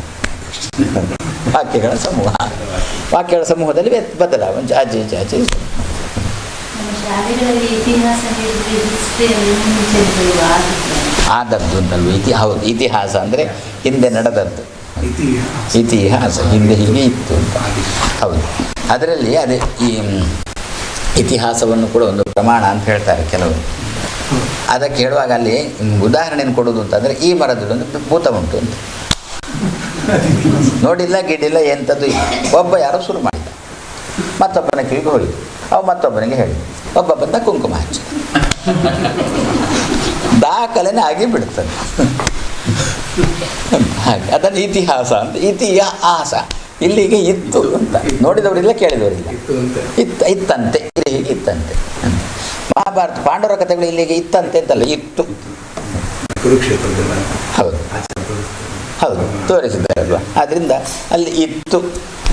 ವಾಕ್ಯಗಳ ಸಮೂಹ. ವಾಕ್ಯಗಳ ಸಮೂಹದಲ್ಲಿ ಬದಲಾವಣೆ. ಜಾಜಿ ಜಾಜಿ. ಶಾಲೆಗಳಲ್ಲಿ ಇತಿಹಾಸ ಆದದ್ದು ಅಂತಲ್ವ? ಇತಿ ಹೌದು ಇತಿಹಾಸ ಅಂದರೆ ಹಿಂದೆ ನಡೆದದ್ದು. ಇತಿಹಾಸ. ಹಿಂದೆ ಹೀಗೆ ಇತ್ತು ಅಂತ. ಹೌದು. ಅದರಲ್ಲಿ ಅದೇ ಈ ಇತಿಹಾಸವನ್ನು ಕೂಡ ಒಂದು ಪ್ರಮಾಣ ಅಂತ ಹೇಳ್ತಾರೆ ಕೆಲವರು. ಅದಕ್ಕೆ ಹೇಳುವಾಗ ಅಲ್ಲಿ ಉದಾಹರಣೆಯನ್ನು ಕೊಡೋದು ಅಂತಂದರೆ ಈ ಮರದಲ್ಲಿ ಒಂದು ಭೂತ ಉಂಟು ಅಂತ. ನೋಡಿಲ್ಲ ಗಿಡಿಲ್ಲ ಎಂಥದ್ದು ಒಬ್ಬ ಯಾರೋ ಶುರು ಮಾಡಿದ. ಮತ್ತೊಬ್ಬನ ಕಿವಿಗೆ ಹೋಯಿತು. ಅವು ಮತ್ತೊಬ್ಬನಿಗೆ ಹೇಳಿದ. ಒಬ್ಬ ಬಂದ ಕುಂಕುಮ ಹಚ್ಚಿ. ದಾಖಲೆನೇ ಆಗಿ ಬಿಡ್ತದೆ. ಹಾಗೆ ಅದನ್ನು ಇತಿಹಾಸ ಅಂತ ಇತಿಹಾಸ. ಇಲ್ಲಿಗೆ ಇತ್ತು ಅಂತ. ನೋಡಿದವರಿಲ್ಲ ಕೇಳಿದವರಿಲ್ಲ ಇತ್ತು ಇತ್ತಂತೆ ಇಲ್ಲಿಗೆ ಇತ್ತಂತೆ. ಮಹಾಭಾರತ ಪಾಂಡವರ ಕಥೆಗಳು ಇಲ್ಲಿಗೆ ಇತ್ತಂತೆ ಅಂತಲ್ಲ ಇತ್ತು. ಹೌದು. ಹೌದು ತೋರಿಸಿದ್ದಾರೆ ಅಲ್ವಾ ಆದ್ದರಿಂದ ಅಲ್ಲಿ ಇತ್ತು.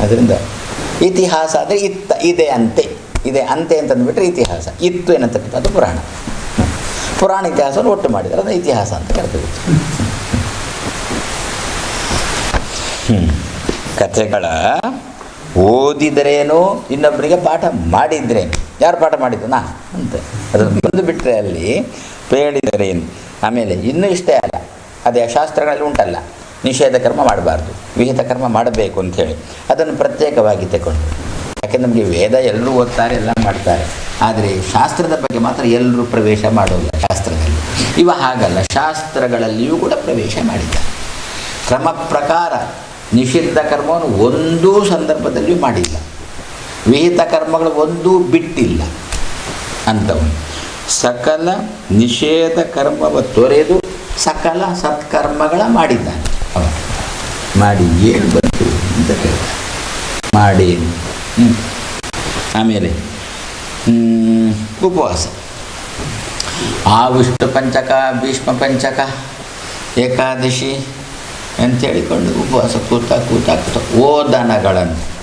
ಅದರಿಂದ ಇತಿಹಾಸ ಅಂದರೆ ಇತ್ತ ಇದೆ ಅಂತೆ. ಇದೆ ಅಂತೆ ಅಂತಂದ್ಬಿಟ್ರೆ ಇತಿಹಾಸ. ಇತ್ತು ಏನಂತಕ್ಕಂಥ ಅದು ಪುರಾಣ. ಪುರಾಣ ಇತಿಹಾಸವನ್ನು ಒಟ್ಟು ಮಾಡಿದರೆ ಅದನ್ನು ಇತಿಹಾಸ ಅಂತ ಕರೆದು ಹ್ಞೂ ಕಥೆಗಳ ಓದಿದರೇನು ಇನ್ನೊಬ್ಬರಿಗೆ ಪಾಠ ಮಾಡಿದ್ರೆ. ಯಾರು ಪಾಠ ಮಾಡಿದ್ದು? ನಾ ಅಂತ. ಅದನ್ನು ಬಂದು ಬಿಟ್ಟರೆ ಅಲ್ಲಿ ಹೇಳಿದರೇನು ಆಮೇಲೆ ಇನ್ನೂ ಇಷ್ಟೇ ಅಲ್ಲ. ಅದೇ ಶಾಸ್ತ್ರಗಳಲ್ಲಿ ಉಂಟಲ್ಲ. ನಿಷೇಧ ಕರ್ಮ ಮಾಡಬಾರ್ದು. ವಿಹಿತ ಕರ್ಮ ಮಾಡಬೇಕು ಅಂಥೇಳಿ. ಅದನ್ನು ಪ್ರತ್ಯೇಕವಾಗಿ ತಗೊಂಡು ಯಾಕೆ ನಮಗೆ ವೇದ ಎಲ್ಲರೂ ಓದ್ತಾರೆ, ಎಲ್ಲ ಮಾಡ್ತಾರೆ. ಆದರೆ ಶಾಸ್ತ್ರದ ಬಗ್ಗೆ ಮಾತ್ರ ಎಲ್ಲರೂ ಪ್ರವೇಶ ಮಾಡೋಲ್ಲ ಶಾಸ್ತ್ರದಲ್ಲಿ. ಇವ ಹಾಗಲ್ಲ, ಶಾಸ್ತ್ರಗಳಲ್ಲಿಯೂ ಕೂಡ ಪ್ರವೇಶ ಮಾಡಿದ್ದಾರೆ. ಕ್ರಮ ಪ್ರಕಾರ ನಿಷಿದ್ಧ ಕರ್ಮವನ್ನು ಒಂದೂ ಸಂದರ್ಭದಲ್ಲಿಯೂ ಮಾಡಿಲ್ಲ. ವಿಹಿತ ಕರ್ಮಗಳು ಒಂದೂ ಬಿಟ್ಟಿಲ್ಲ ಅಂಥವನು ಸಕಲ ನಿಷೇಧ ಕರ್ಮವ ತೊರೆದು ಸಕಲ ಸತ್ಕರ್ಮಗಳ ಮಾಡಿದ್ದಾನೆ. ಅವ ಮಾಡಿ ಏನು ಬಂತು ಅಂತ ಕೇಳ್ತಾನೆ. ಮಾಡೇನು ಆಮೇಲೆ ಉಪವಾಸ. ಆ ವಿಷ್ಣು ಪಂಚಕ, ಭೀಷ್ಮ ಪಂಚಕ, ಏಕಾದಶಿ ಅಂತ ಹೇಳಿಕೊಂಡು ಉಪವಾಸ ಕೂತಾ ಕೂತ ಕೂತ ಓದನಗಳನ್ನು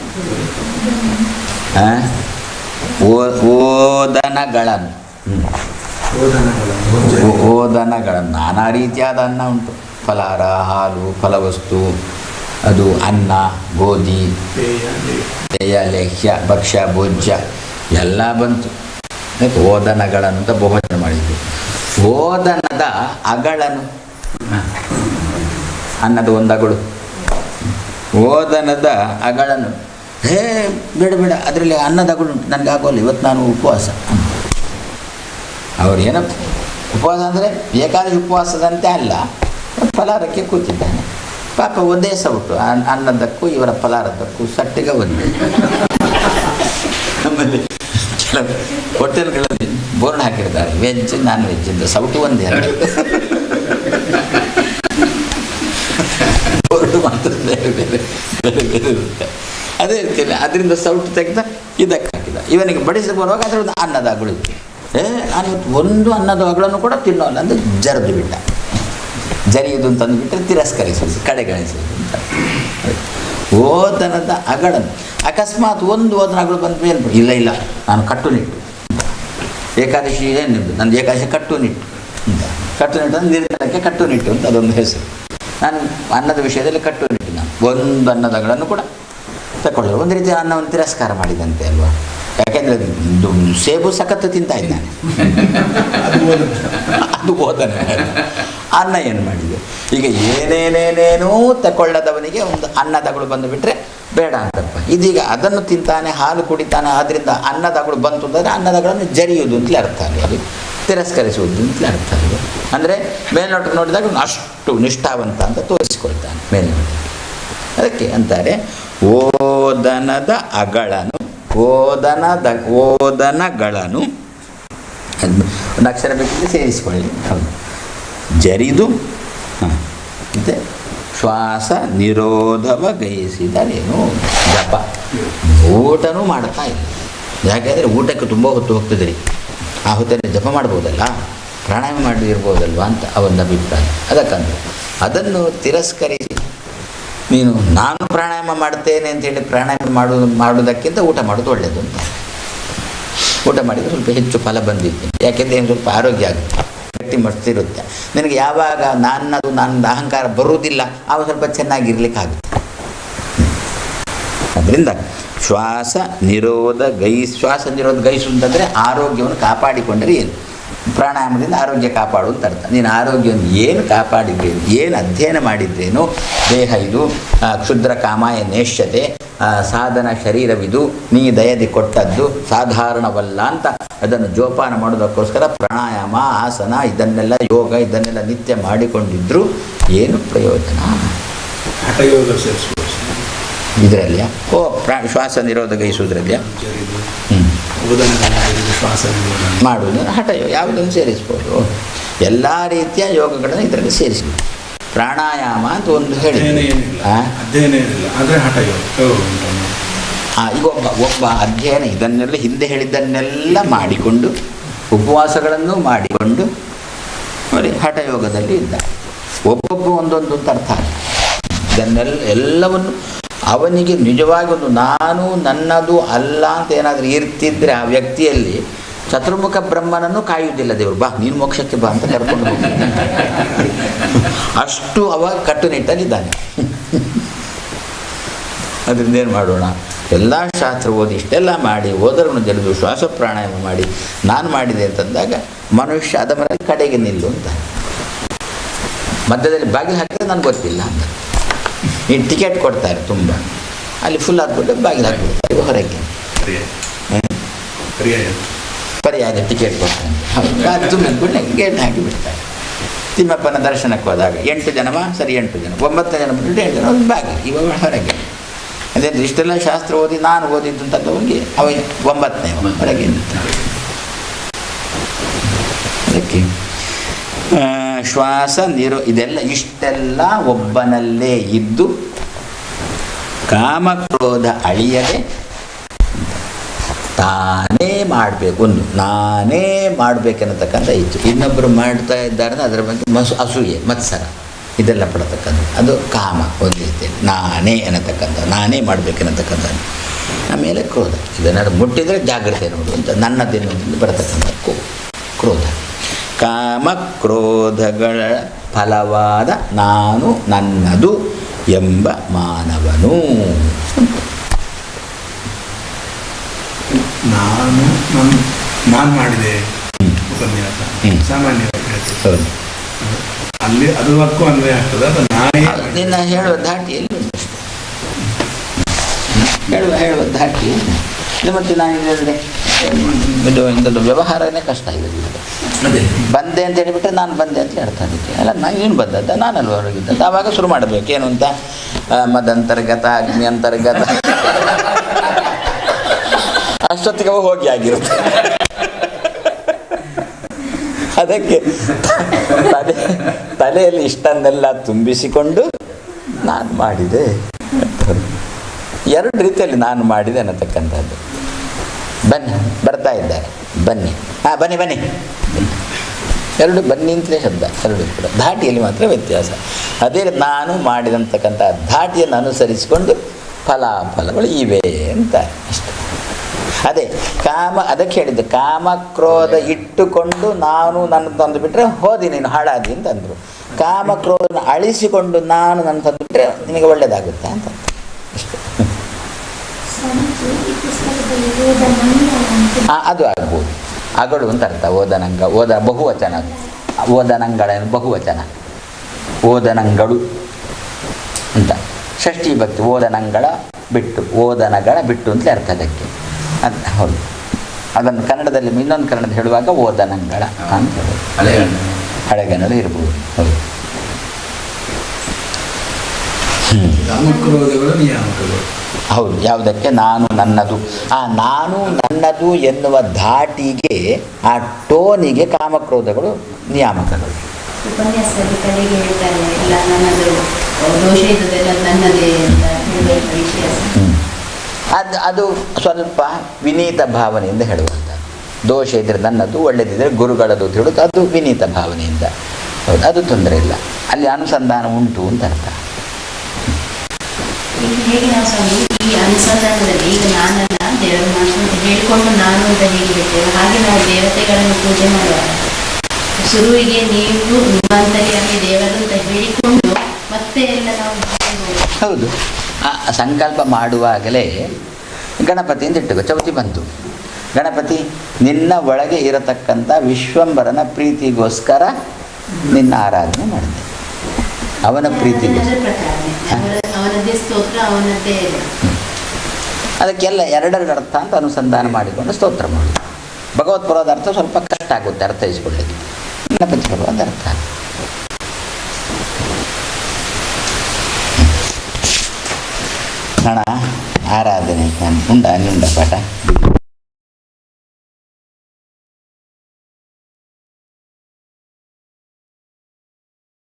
ದನಗಳನ್ನು ಓ- ಓದನಗಳನ್ನು ಓ- ಓದನಗಳನ್ನು ನಾನಾ ರೀತಿಯಾದ ಅನ್ನ ಉಂಟು. ಫಲಾರ ಹಾಲು, ಫಲವಸ್ತು. ಅದು ಅನ್ನ, ಗೋಧಿ ಪೇಯ ಲೇಹ್ಯ ಭಕ್ಷ್ಯ, ಭೋಜ್ಯ ಎಲ್ಲ ಬಂತು. ಓದನಗಳಂತ ಬಹುವಚನ ಮಾಡಿದ್ವಿ ಓದನದ ಅಗಳನು. ಅನ್ನದ ಒಂದು ಅಗಳು ಓದನದ ಅಗಳನು. ಹೇ, ಬೇಡ ಬೇಡ, ಅದರಲ್ಲಿ ಅನ್ನದ ಅಗಳು ಉಂಟು. ನನಗೆ ಆಗೋಲ್ಲ, ಇವತ್ತು ನಾನು ಉಪವಾಸ. ಅವ್ರು ಏನಪ್ಪ, ಉಪವಾಸ ಅಂದರೆ ಬೇಕಾದ ಉಪವಾಸದಂತೆ ಅಲ್ಲ, ಫಲಾರಕ್ಕೆ ಕೂತಿದ್ದಾನೆ. ಪಾಪ ಒಂದೇ ಸೌಟು ಅನ್- ಅನ್ನದಕ್ಕೂ ಇವರ ಫಲಾರದಕ್ಕೂ ಸಟ್ಟಿಗೆ ಒಂದೇ ನಮ್ಮಲ್ಲಿ ಕೆಲವು ಹೋಟೆಲ್ಗಳಲ್ಲಿ ಬೋರ್ಡ್ ಹಾಕಿರ್ತಾರೆ, ವೆಜ್ ನಾನ್ ವೆಜ್ ಅಂತ. ಸೌಟು ಒಂದೇ ಬೋರ್ಡ್ ಮಾತ್ರ ಬೇರೆ ಬೇರೆ ಬೇರೆ ಬೇರೆ ಇರುತ್ತೆ. ಅದೇ ರೀತಿಯಲ್ಲಿ ಅದರಿಂದ ಸೌಟು ತೆಗೆದ, ಇದಕ್ಕೆ ಹಾಕಿದ. ಇವನಿಗೆ ಬಡಿಸಿ ಬರುವಾಗ ಅದರದ್ದು ಅನ್ನದ ಏ ನಾನು ಒಂದು ಅನ್ನದ ಅಗಳನ್ನು ಕೂಡ ತಿನ್ನೋಲ್ಲ ಅಂದರೆ ಜರಿದು ಬಿಟ್ಟ. ಜರಿಯುವುದು ಅಂತಂದು ಬಿಟ್ಟರೆ ತಿರಸ್ಕರಿಸುವುದು ಕಡೆಗಣಿಸುವುದು ಅಂತ. ಓದನದ ಅಗಳನ್ನು ಅಕಸ್ಮಾತ್ ಒಂದು ಓದನ ಅಗಳು ಬಂದ ಏನು ಇಲ್ಲ ಇಲ್ಲ ನಾನು ಕಟ್ಟುನಿಟ್ಟು ಏಕಾದಶಿ ಏನು ನಂದು ಏಕಾದಶಿ ಕಟ್ಟುನಿಟ್ಟು ಅಂತ. ಕಟ್ಟುನಿಟ್ಟು ಅಂದರೆ ನಿರ್ಧಾರಕ್ಕೆ ಕಟ್ಟುನಿಟ್ಟು ಅಂತ ಅದೊಂದು ಹೆಸರು. ನಾನು ಅನ್ನದ ವಿಷಯದಲ್ಲಿ ಕಟ್ಟುನಿಟ್ಟು ನಾನು. ಒಂದು ಅನ್ನದಗಳನ್ನು ಕೂಡ ತಗೊಳ್ಳೋದು ಒಂದು ರೀತಿ ಅನ್ನವನ್ನು ತಿರಸ್ಕಾರ ಮಾಡಿದಂತೆ ಅಲ್ವಾ? ಯಾಕೆಂದರೆ ಸೇಬು ಸಖತ್ತು ತಿಂತಾ ಇದ್ದಾನೆ. ಅದು ಓದನ ಅನ್ನ ಏನು ಮಾಡಿದೆ ಈಗ ಏನೇನೇನೇನೂ ತಗೊಳ್ಳದವನಿಗೆ ಒಂದು ಅನ್ನ ತಗೊಳ್ಳು ಬಂದು ಬಿಟ್ಟರೆ ಬೇಡ ಅಂತಪ್ಪ. ಇದೀಗ ಅದನ್ನು ತಿಂತಾನೆ, ಹಾಲು ಕುಡಿತಾನೆ ಆದ್ದರಿಂದ ಅನ್ನದಗಳು ಬಂತು ಅಂತಂದರೆ ಅನ್ನದಗಳನ್ನು ಜರಿಯುವುದು ಅಂತಲೇ ಅರ್ಥ ಅಲ್ಲಿ ತಿರಸ್ಕರಿಸುವುದು ಅಂತಲೇ ಅರ್ಥ ಆಗಲಿ ಅಂದರೆ ಮೇಲ್ನೋಟ ನೋಡಿದಾಗ ಅಷ್ಟು ನಿಷ್ಠಾವಂತ ಅಂತ ತೋರಿಸಿಕೊಳ್ತಾನೆ ಮೇಲ್ನೋಟ. ಅದಕ್ಕೆ ಅಂತಾರೆ, ಓದನದ ಅಗಳನು, ಓದನದ ಓದನಗಳನ್ನು ಅಕ್ಷರ ಬೇಕಿದ್ರೆ ಸೇರಿಸಿಕೊಳ್ಳಿ. ಹೌದು. ಜರಿದು ಮತ್ತೆ ಶ್ವಾಸ ನಿರೋಧವ ಗೈಸಿದರೇನು ಜಪ. ಊಟನೂ ಮಾಡ್ತಾ ಇಲ್ಲ. ಯಾಕೆಂದರೆ ಊಟಕ್ಕೆ ತುಂಬ ಹೊತ್ತು ಹೋಗ್ತದೆ ರೀ. ಆ ಹೊತ್ತಲ್ಲಿ ಜಪ ಮಾಡ್ಬೋದಲ್ಲ? ಪ್ರಾಣಾಯಾಮ ಮಾಡಿರ್ಬೋದಲ್ವಾ ಅಂತ ಅವನ ಅಭಿಪ್ರಾಯ. ಅದಕ್ಕಂದ್ರೆ, ಅದನ್ನು ತಿರಸ್ಕರಿಸಿ, ನೀನು ನಾನು ಪ್ರಾಣಾಯಾಮ ಮಾಡ್ತೇನೆ ಅಂತೇಳಿ ಪ್ರಾಣಾಯಾಮ ಮಾಡುವುದು ಮಾಡುವುದಕ್ಕಿಂತ ಊಟ ಮಾಡೋದು ಒಳ್ಳೆಯದು ಅಂತ. ಊಟ ಮಾಡಿದರೆ ಸ್ವಲ್ಪ ಹೆಚ್ಚು ಫಲ ಬಂದಿತ್ತು ಯಾಕೆಂದರೆ ಏನು, ಸ್ವಲ್ಪ ಆರೋಗ್ಯ ಆಗುತ್ತೆ. ಗಟ್ಟಿ ಮಸ್ತಿರುತ್ತೆ ನಿನಗೆ ಯಾವಾಗ ನನ್ನದು ನನ್ನ ಅಹಂಕಾರ ಬರುವುದಿಲ್ಲ ಆವಾಗ ಸ್ವಲ್ಪ ಚೆನ್ನಾಗಿರ್ಲಿಕ್ಕಾಗುತ್ತೆ. ಅದರಿಂದ ಶ್ವಾಸ ನಿರೋಧ ಗೈ, ಶ್ವಾಸ ನಿರೋಧ ಗೈಸು ಅಂತಂದರೆ ಆರೋಗ್ಯವನ್ನು ಕಾಪಾಡಿಕೊಂಡರೆ ಏನು? ಪ್ರಾಣಾಯಾಮದಿಂದ ಆರೋಗ್ಯ ಕಾಪಾಡು ಅಂತ ಅರ್ಥ. ನೀನು ಆರೋಗ್ಯವನ್ನು ಏನು ಕಾಪಾಡಿದ್ದೇನು ಏನು ಅಧ್ಯಯನ ಮಾಡಿದ್ರೇನು ದೇಹ ಇದು ಕ್ಷುದ್ರ ಕಾಮಾಯ ನೇಷ್ಯತೆ ಸಾಧನ ಶರೀರವಿದು ನೀ ದಯದಿ ಕೊಟ್ಟದ್ದು ಸಾಧಾರಣವಲ್ಲ ಅಂತ ಅದನ್ನು ಜೋಪಾನ ಮಾಡೋದಕ್ಕೋಸ್ಕರ ಪ್ರಾಣಾಯಾಮ ಆಸನ ಇದನ್ನೆಲ್ಲ ಯೋಗ ಇದನ್ನೆಲ್ಲ ನಿತ್ಯ ಮಾಡಿಕೊಂಡಿದ್ರು ಏನು ಪ್ರಯೋಜನ? ಇದರಲ್ಲಿಯ ಓ ಪ್ರಾ ಶ್ವಾಸ ನಿರೋಧ ಗೈಸುವುದ್ರಲ್ಲಿಯ ಹ್ಞೂ ಶ್ವಾಸ. ಮಾಡುವುದು. ಹಠ ಯೋಗ ಯಾವುದನ್ನು ಸೇರಿಸ್ಬೋದು. ಎಲ್ಲ ರೀತಿಯ ಯೋಗಗಳನ್ನು ಇದರಲ್ಲಿ ಸೇರಿಸ್ಬೋದು ಪ್ರಾಣಾಯಾಮ ಅಂತ ಒಂದು ಹೇಳಿ ಆದರೆ ಹಠಯೋಗ ಈಗ ಒಬ್ಬ ಒಬ್ಬ ಅಧ್ಯಯನ ಇದನ್ನೆಲ್ಲ ಹಿಂದೆ ಹೇಳಿದ್ದನ್ನೆಲ್ಲ ಮಾಡಿಕೊಂಡು ಉಪವಾಸಗಳನ್ನು ಮಾಡಿಕೊಂಡು ನೋಡಿ ಹಠಯೋಗದಲ್ಲಿ ಇದ್ದ ಒಬ್ಬೊಬ್ಬ ಒಂದೊಂದು ಅಂತ ಅರ್ಥ. ಇದನ್ನೆಲ್ಲ ಎಲ್ಲವನ್ನು ಅವನಿಗೆ ನಿಜವಾಗಿ ಒಂದು ನಾನು ನನ್ನದು ಅಲ್ಲ ಅಂತ ಏನಾದರೂ ಇರ್ತಿದ್ರೆ ಆ ವ್ಯಕ್ತಿಯಲ್ಲಿ ಚತುರ್ಮುಖ ಬ್ರಹ್ಮನನ್ನು ಕಾಯುವುದಿಲ್ಲ ದೇವರು. ಬಾ, ನೀನು ಮೋಕ್ಷಕ್ಕೆ ಬಾ ಅಂತ ಕರ್ಕೊಂಡು ಅಷ್ಟು ಅವ ಕಟ್ಟುನಿಟ್ಟಲ್ಲಿದ್ದಾನೆ ಅದರಿಂದ ಏನು ಮಾಡೋಣ? ಎಲ್ಲ ಶಾಸ್ತ್ರ ಓದಿ, ಇಷ್ಟೆಲ್ಲ ಮಾಡಿ ಓದರನ್ನು ಜರಿದು ಶ್ವಾಸ ಪ್ರಾಣಾಯಾಮ ಮಾಡಿ, ನಾನು ಮಾಡಿದೆ ಅಂತಂದಾಗ ಮನುಷ್ಯ ಅದ ಮನೆಯಲ್ಲಿ ಕಡೆಗೆ ನಿಲ್ಲು ಅಂತ. ಮಧ್ಯದಲ್ಲಿ ಬಾಗಿಲು ಹಾಕಿದ್ರೆ ನನಗೆ ಗೊತ್ತಿಲ್ಲ ಅಂತ. ಈ ಟಿಕೆಟ್ ಕೊಡ್ತಾರೆ ತುಂಬ. ಅಲ್ಲಿ ಫುಲ್ ಹಾಕ್ಬಿಟ್ಟು ಬಾಗಿಲು ಹಾಕ್ಬಿಡ್ತಾರೆ ಹೊರಗೆ. ಪರ್ಯಾಯ ಟಿಕೆಟ್ ಕೊಡ್ತಾರೆ ಹೌದು ತುಂಬ ಗೇಟ್ ಹಾಕಿ ಬಿಡ್ತಾರೆ. ತಿಮ್ಮಪ್ಪನ ದರ್ಶನಕ್ಕೆ ಹೋದಾಗ ಎಂಟು ಜನವ ಸರಿ ಎಂಟು ಜನ ಒಂಬತ್ತು ಜನ ಬಿಟ್ಟು ಎಂಟು ಜನ ಒಂದು ಬಾಗಿಲು ಇವಾಗ ಹೊರಗೆ. ಅದೇ ಇಷ್ಟೆಲ್ಲ ಶಾಸ್ತ್ರ ಓದಿ ನಾನು ಓದಿದ್ದು ಹೋಗಿ ಅವ ಒಂಬತ್ತನೇ ಹೊರಗೆ ಅದಕ್ಕೆ ಶ್ವಾಸ ನಿರೋ, ಇದೆಲ್ಲ ಇಷ್ಟೆಲ್ಲ ಒಬ್ಬನಲ್ಲೇ ಇದ್ದು ಕಾಮಕ್ರೋಧ ಅಳಿಯದೆ ತಾನೇ ಮಾಡಬೇಕು ಒಂದು ನಾನೇ ಮಾಡಬೇಕನ್ನತಕ್ಕಂಥ ಇತ್ತು. ಇನ್ನೊಬ್ಬರು ಮಾಡ್ತಾ ಇದ್ದಾರೆ ಅದರ ಬಗ್ಗೆ ಮಸು, ಅಸೂಯೆ, ಮತ್ಸರ, ಇದೆಲ್ಲ ಪಡತಕ್ಕಂಥದ್ದು. ಅದು ಕಾಮ ಒಂದು ರೀತಿಯಲ್ಲಿ. ನಾನೇ ಅನ್ನತಕ್ಕಂಥ ನಾನೇ ಮಾಡಬೇಕೆನ್ನತಕ್ಕಂಥ. ಆಮೇಲೆ ಕ್ರೋಧ. ಇದನ್ನು ಮುಟ್ಟಿದರೆ ಜಾಗ್ರತೆ ನೋಡು ಅಂತ ನನ್ನದೇನು ಬರತಕ್ಕಂಥ ಕ್ರೋಧ. ಕಾಮ ಕ್ರೋಧಗಳ ಫಲವಾದ ನಾನು ನನ್ನದು ಎಂಬ ಮಾನವನು. ನಾನು ನಾನು ಮಾಡಿದೆ ಉಪನ್ಯಾಸ. ಸಾಮಾನ್ಯ ಅಲ್ಲಿ ಅದು ಹಕ್ಕು ಅನ್ವಯ ಆಗ್ತದೆ ನಾನೇ ನಿನ್ನ ಹೇಳುವ ದಾಟಿ ಹೇಳುವ ಹೇಳುವ ಇದು ಮತ್ತೆ ನಾನು ಹೇಳಿದ್ರೆ ಇದು ಇಂಥದ್ದು ವ್ಯವಹಾರನೇ ಕಷ್ಟ ಇದೆ. ಬಂದೆ ಅಂತ ಹೇಳಿಬಿಟ್ರೆ ನಾನು ಬಂದೆ ಅಂತ ಹೇಳ್ತಾ ಅದಕ್ಕೆ ಅಲ್ಲ ನಾನು ಏನು ಬಂದದ್ದ ನಾನಲ್ವ ಹೊರಗಿದ್ದದ್ದು ಆವಾಗ ಶುರು ಮಾಡಬೇಕು. ಏನು ಅಂತ? ಮದಂತರ್ಗತ ಅಗ್ನಿ ಅಂತರ್ಗತ ಅಷ್ಟೊತ್ತಿಗೆ ಅವು ಹೋಗಿ ಆಗಿರುತ್ತೆ. ಅದಕ್ಕೆ ತಲೆ ತಲೆಯಲ್ಲಿ ಇಷ್ಟನ್ನೆಲ್ಲ ತುಂಬಿಸಿಕೊಂಡು ನಾನು ಮಾಡಿದೆ. ಎರಡು ರೀತಿಯಲ್ಲಿ ನಾನು ಮಾಡಿದೆ ಅನ್ನತಕ್ಕಂಥದ್ದು. ಬನ್ನಿ, ಬರ್ತಾ ಇದ್ದಾರೆ. ಬನ್ನಿ. ಹಾಂ ಬನ್ನಿ ಬನ್ನಿ. ಎರಡು ಬನ್ನಿ ಅಂತಲೇ ಶಬ್ದ, ಎರಡು ಕೂಡ. ಧಾಟಿಯಲ್ಲಿ ಮಾತ್ರ ವ್ಯತ್ಯಾಸ. ಅದೇ ನಾನು ಮಾಡಿದಂತಕ್ಕಂಥ ಧಾಟಿಯನ್ನು ಅನುಸರಿಸಿಕೊಂಡು ಫಲಾಫಲಗಳು ಇವೆ ಅಂತ. ಅಷ್ಟೆ. ಅದೇ, ಕಾಮ, ಅದಕ್ಕೆ ಹೇಳಿದ್ದು ಕಾಮ ಕ್ರೋಧ ಇಟ್ಟುಕೊಂಡು ನಾನು ನನ್ನ ತಂದು ಬಿಟ್ಟರೆ ಹೋದಿ, ನೀನು ಹಾಳಾದಿ ಅಂತಂದರು ಕಾಮ ಕ್ರೋಧನ ಅಳಿಸಿಕೊಂಡು ನಾನು ನನ್ನ ತಂದು ಬಿಟ್ಟರೆ ನಿನಗೆ ಒಳ್ಳೆಯದಾಗುತ್ತೆ ಅಂತ ಅಷ್ಟೆ ಸ್ವಾಮೀಜಿ ಈ ಪುಸ್ತಕದಲ್ಲಿ ವೇದ ಮಂಗಳ ಅಂತ ಆ, ಅದು ಆಗ್ಬೋದು. ಅಗಳು ಅಂತ ಅರ್ಥ ಓದನಂಗ ಓದ ಬಹುವಚನ ಅದು. ಓದನಂಗಳ ಬಹುವಚನ. ಓದನಂಗಳು ಅಂತ. ಷಷ್ಠಿ ಭಕ್ತಿ ಓದನಂಗಳ ಬಿಟ್ಟು ಓದನಗಳ ಬಿಟ್ಟು ಅಂತ ಅರ್ಥ ಅದಕ್ಕೆ. ಅದು ಹೌದು. ಅದನ್ನು ಕನ್ನಡದಲ್ಲಿ ಇನ್ನೊಂದು ಕನ್ನಡದ ಹೇಳುವಾಗ ಓದನಂಗಳ ಅಂತ ಹೇಳೋದು ಹಳೆಗನ್ನಡ ಇರ್ಬೋದು. ಹೌದು. ಹ್ಞೂ ಹೌದು ಯಾವುದಕ್ಕೆ? ನಾನು ನನ್ನದು. ಆ ನಾನು ನನ್ನದು ಎನ್ನುವ ಧಾಟಿಗೆ ಆ ಟೋನಿಗೆ ಕಾಮಕ್ರೋಧಗಳು ನಿಯಾಮಕಗಳು. ಉಪನ್ಯಾಸದಲ್ಲಿ ಕಡೆಗೆ ಹೇಳ್ತಾರೆ ಎಲ್ಲ ನನ್ನದು ದೋಷ ಇದ್ದದೆಲ್ಲ ನನ್ನದೇ ಅಂತ ಹೇಳುವಂಥ ವಿಷಯ. ಅದು ಅದು ಸ್ವಲ್ಪ ವಿನೀತ ಭಾವನೆಯಿಂದ ಹೇಳುವಂಥ ದೋಷ ಇದ್ದರೆ ನನ್ನದು ಒಳ್ಳೆದಿದ್ದರೆ ಗುರುಗಳದು ಅಂತ ಹೇಳೋದು ಅದು ವಿನೀತ ಭಾವನೆಯಿಂದ. ಹೌದು ಅದು ತೊಂದರೆ ಇಲ್ಲ. ಅಲ್ಲಿ ಅನುಸಂಧಾನ ಉಂಟು ಅಂತ ಅರ್ಥ. ಈಗ ಹೇಗೆ ನಾವು ಸ್ವಾಮಿ ಈ ಅನುಸಂಧಾನದಲ್ಲಿ ಈಗ ನಾನಲ್ಲ ದೇವರ ಅಂತ ಹೇಳಿಕೊಂಡು ನಾನು ಅಂತ ಹೇಗೆ ಹೇಳ್ತೇವೆ? ಹಾಗೆ ನಾವು ದೇವತೆಗಳನ್ನು ಪೂಜೆ ಮಾಡುವಾಗ ಶುರುವಿಗೆ ನೀವು ನಿಮ್ಮಂತರಿಯಾಗಿ ದೇವರು ಅಂತ ಹೇಳಿಕೊಂಡು ಮತ್ತೆ ಎಲ್ಲ ನಾವು ಹೌದು. ಆ ಸಂಕಲ್ಪ ಮಾಡುವಾಗಲೇ ಗಣಪತಿ ಅಂತ ಇಟ್ಟುಕೋ ಚೌತಿ ಬಂತು. ಗಣಪತಿ ನಿನ್ನ ಒಳಗೆ ಇರತಕ್ಕಂಥ ವಿಶ್ವಂಬರನ ಪ್ರೀತಿಗೋಸ್ಕರ ನಿನ್ನ ಆರಾಧನೆ ಮಾಡಿದೆ. ಅವನ ಪ್ರೀತಿಗೋಸ್ಕರ ಅದಕ್ಕೆಲ್ಲ ಎರಡೆರಡು ಅರ್ಥ ಅಂತ ಅನುಸಂಧಾನ ಮಾಡಿಕೊಂಡು ಸ್ತೋತ್ರ ಮಾಡಿ ಭಗವತ್ ಅರ್ಥ ಸ್ವಲ್ಪ ಕಷ್ಟ ಆಗುತ್ತೆ ಅರ್ಥೈಸ್ಕೊಳ್ಳಿಕ್ಕೆ ಗಣಪತಿ ಪರ್ವದ ಅರ್ಥ. ಹಣ ಆರಾಧನೆ ಉಂಡ ನಿಂಡ ಪಾಠ.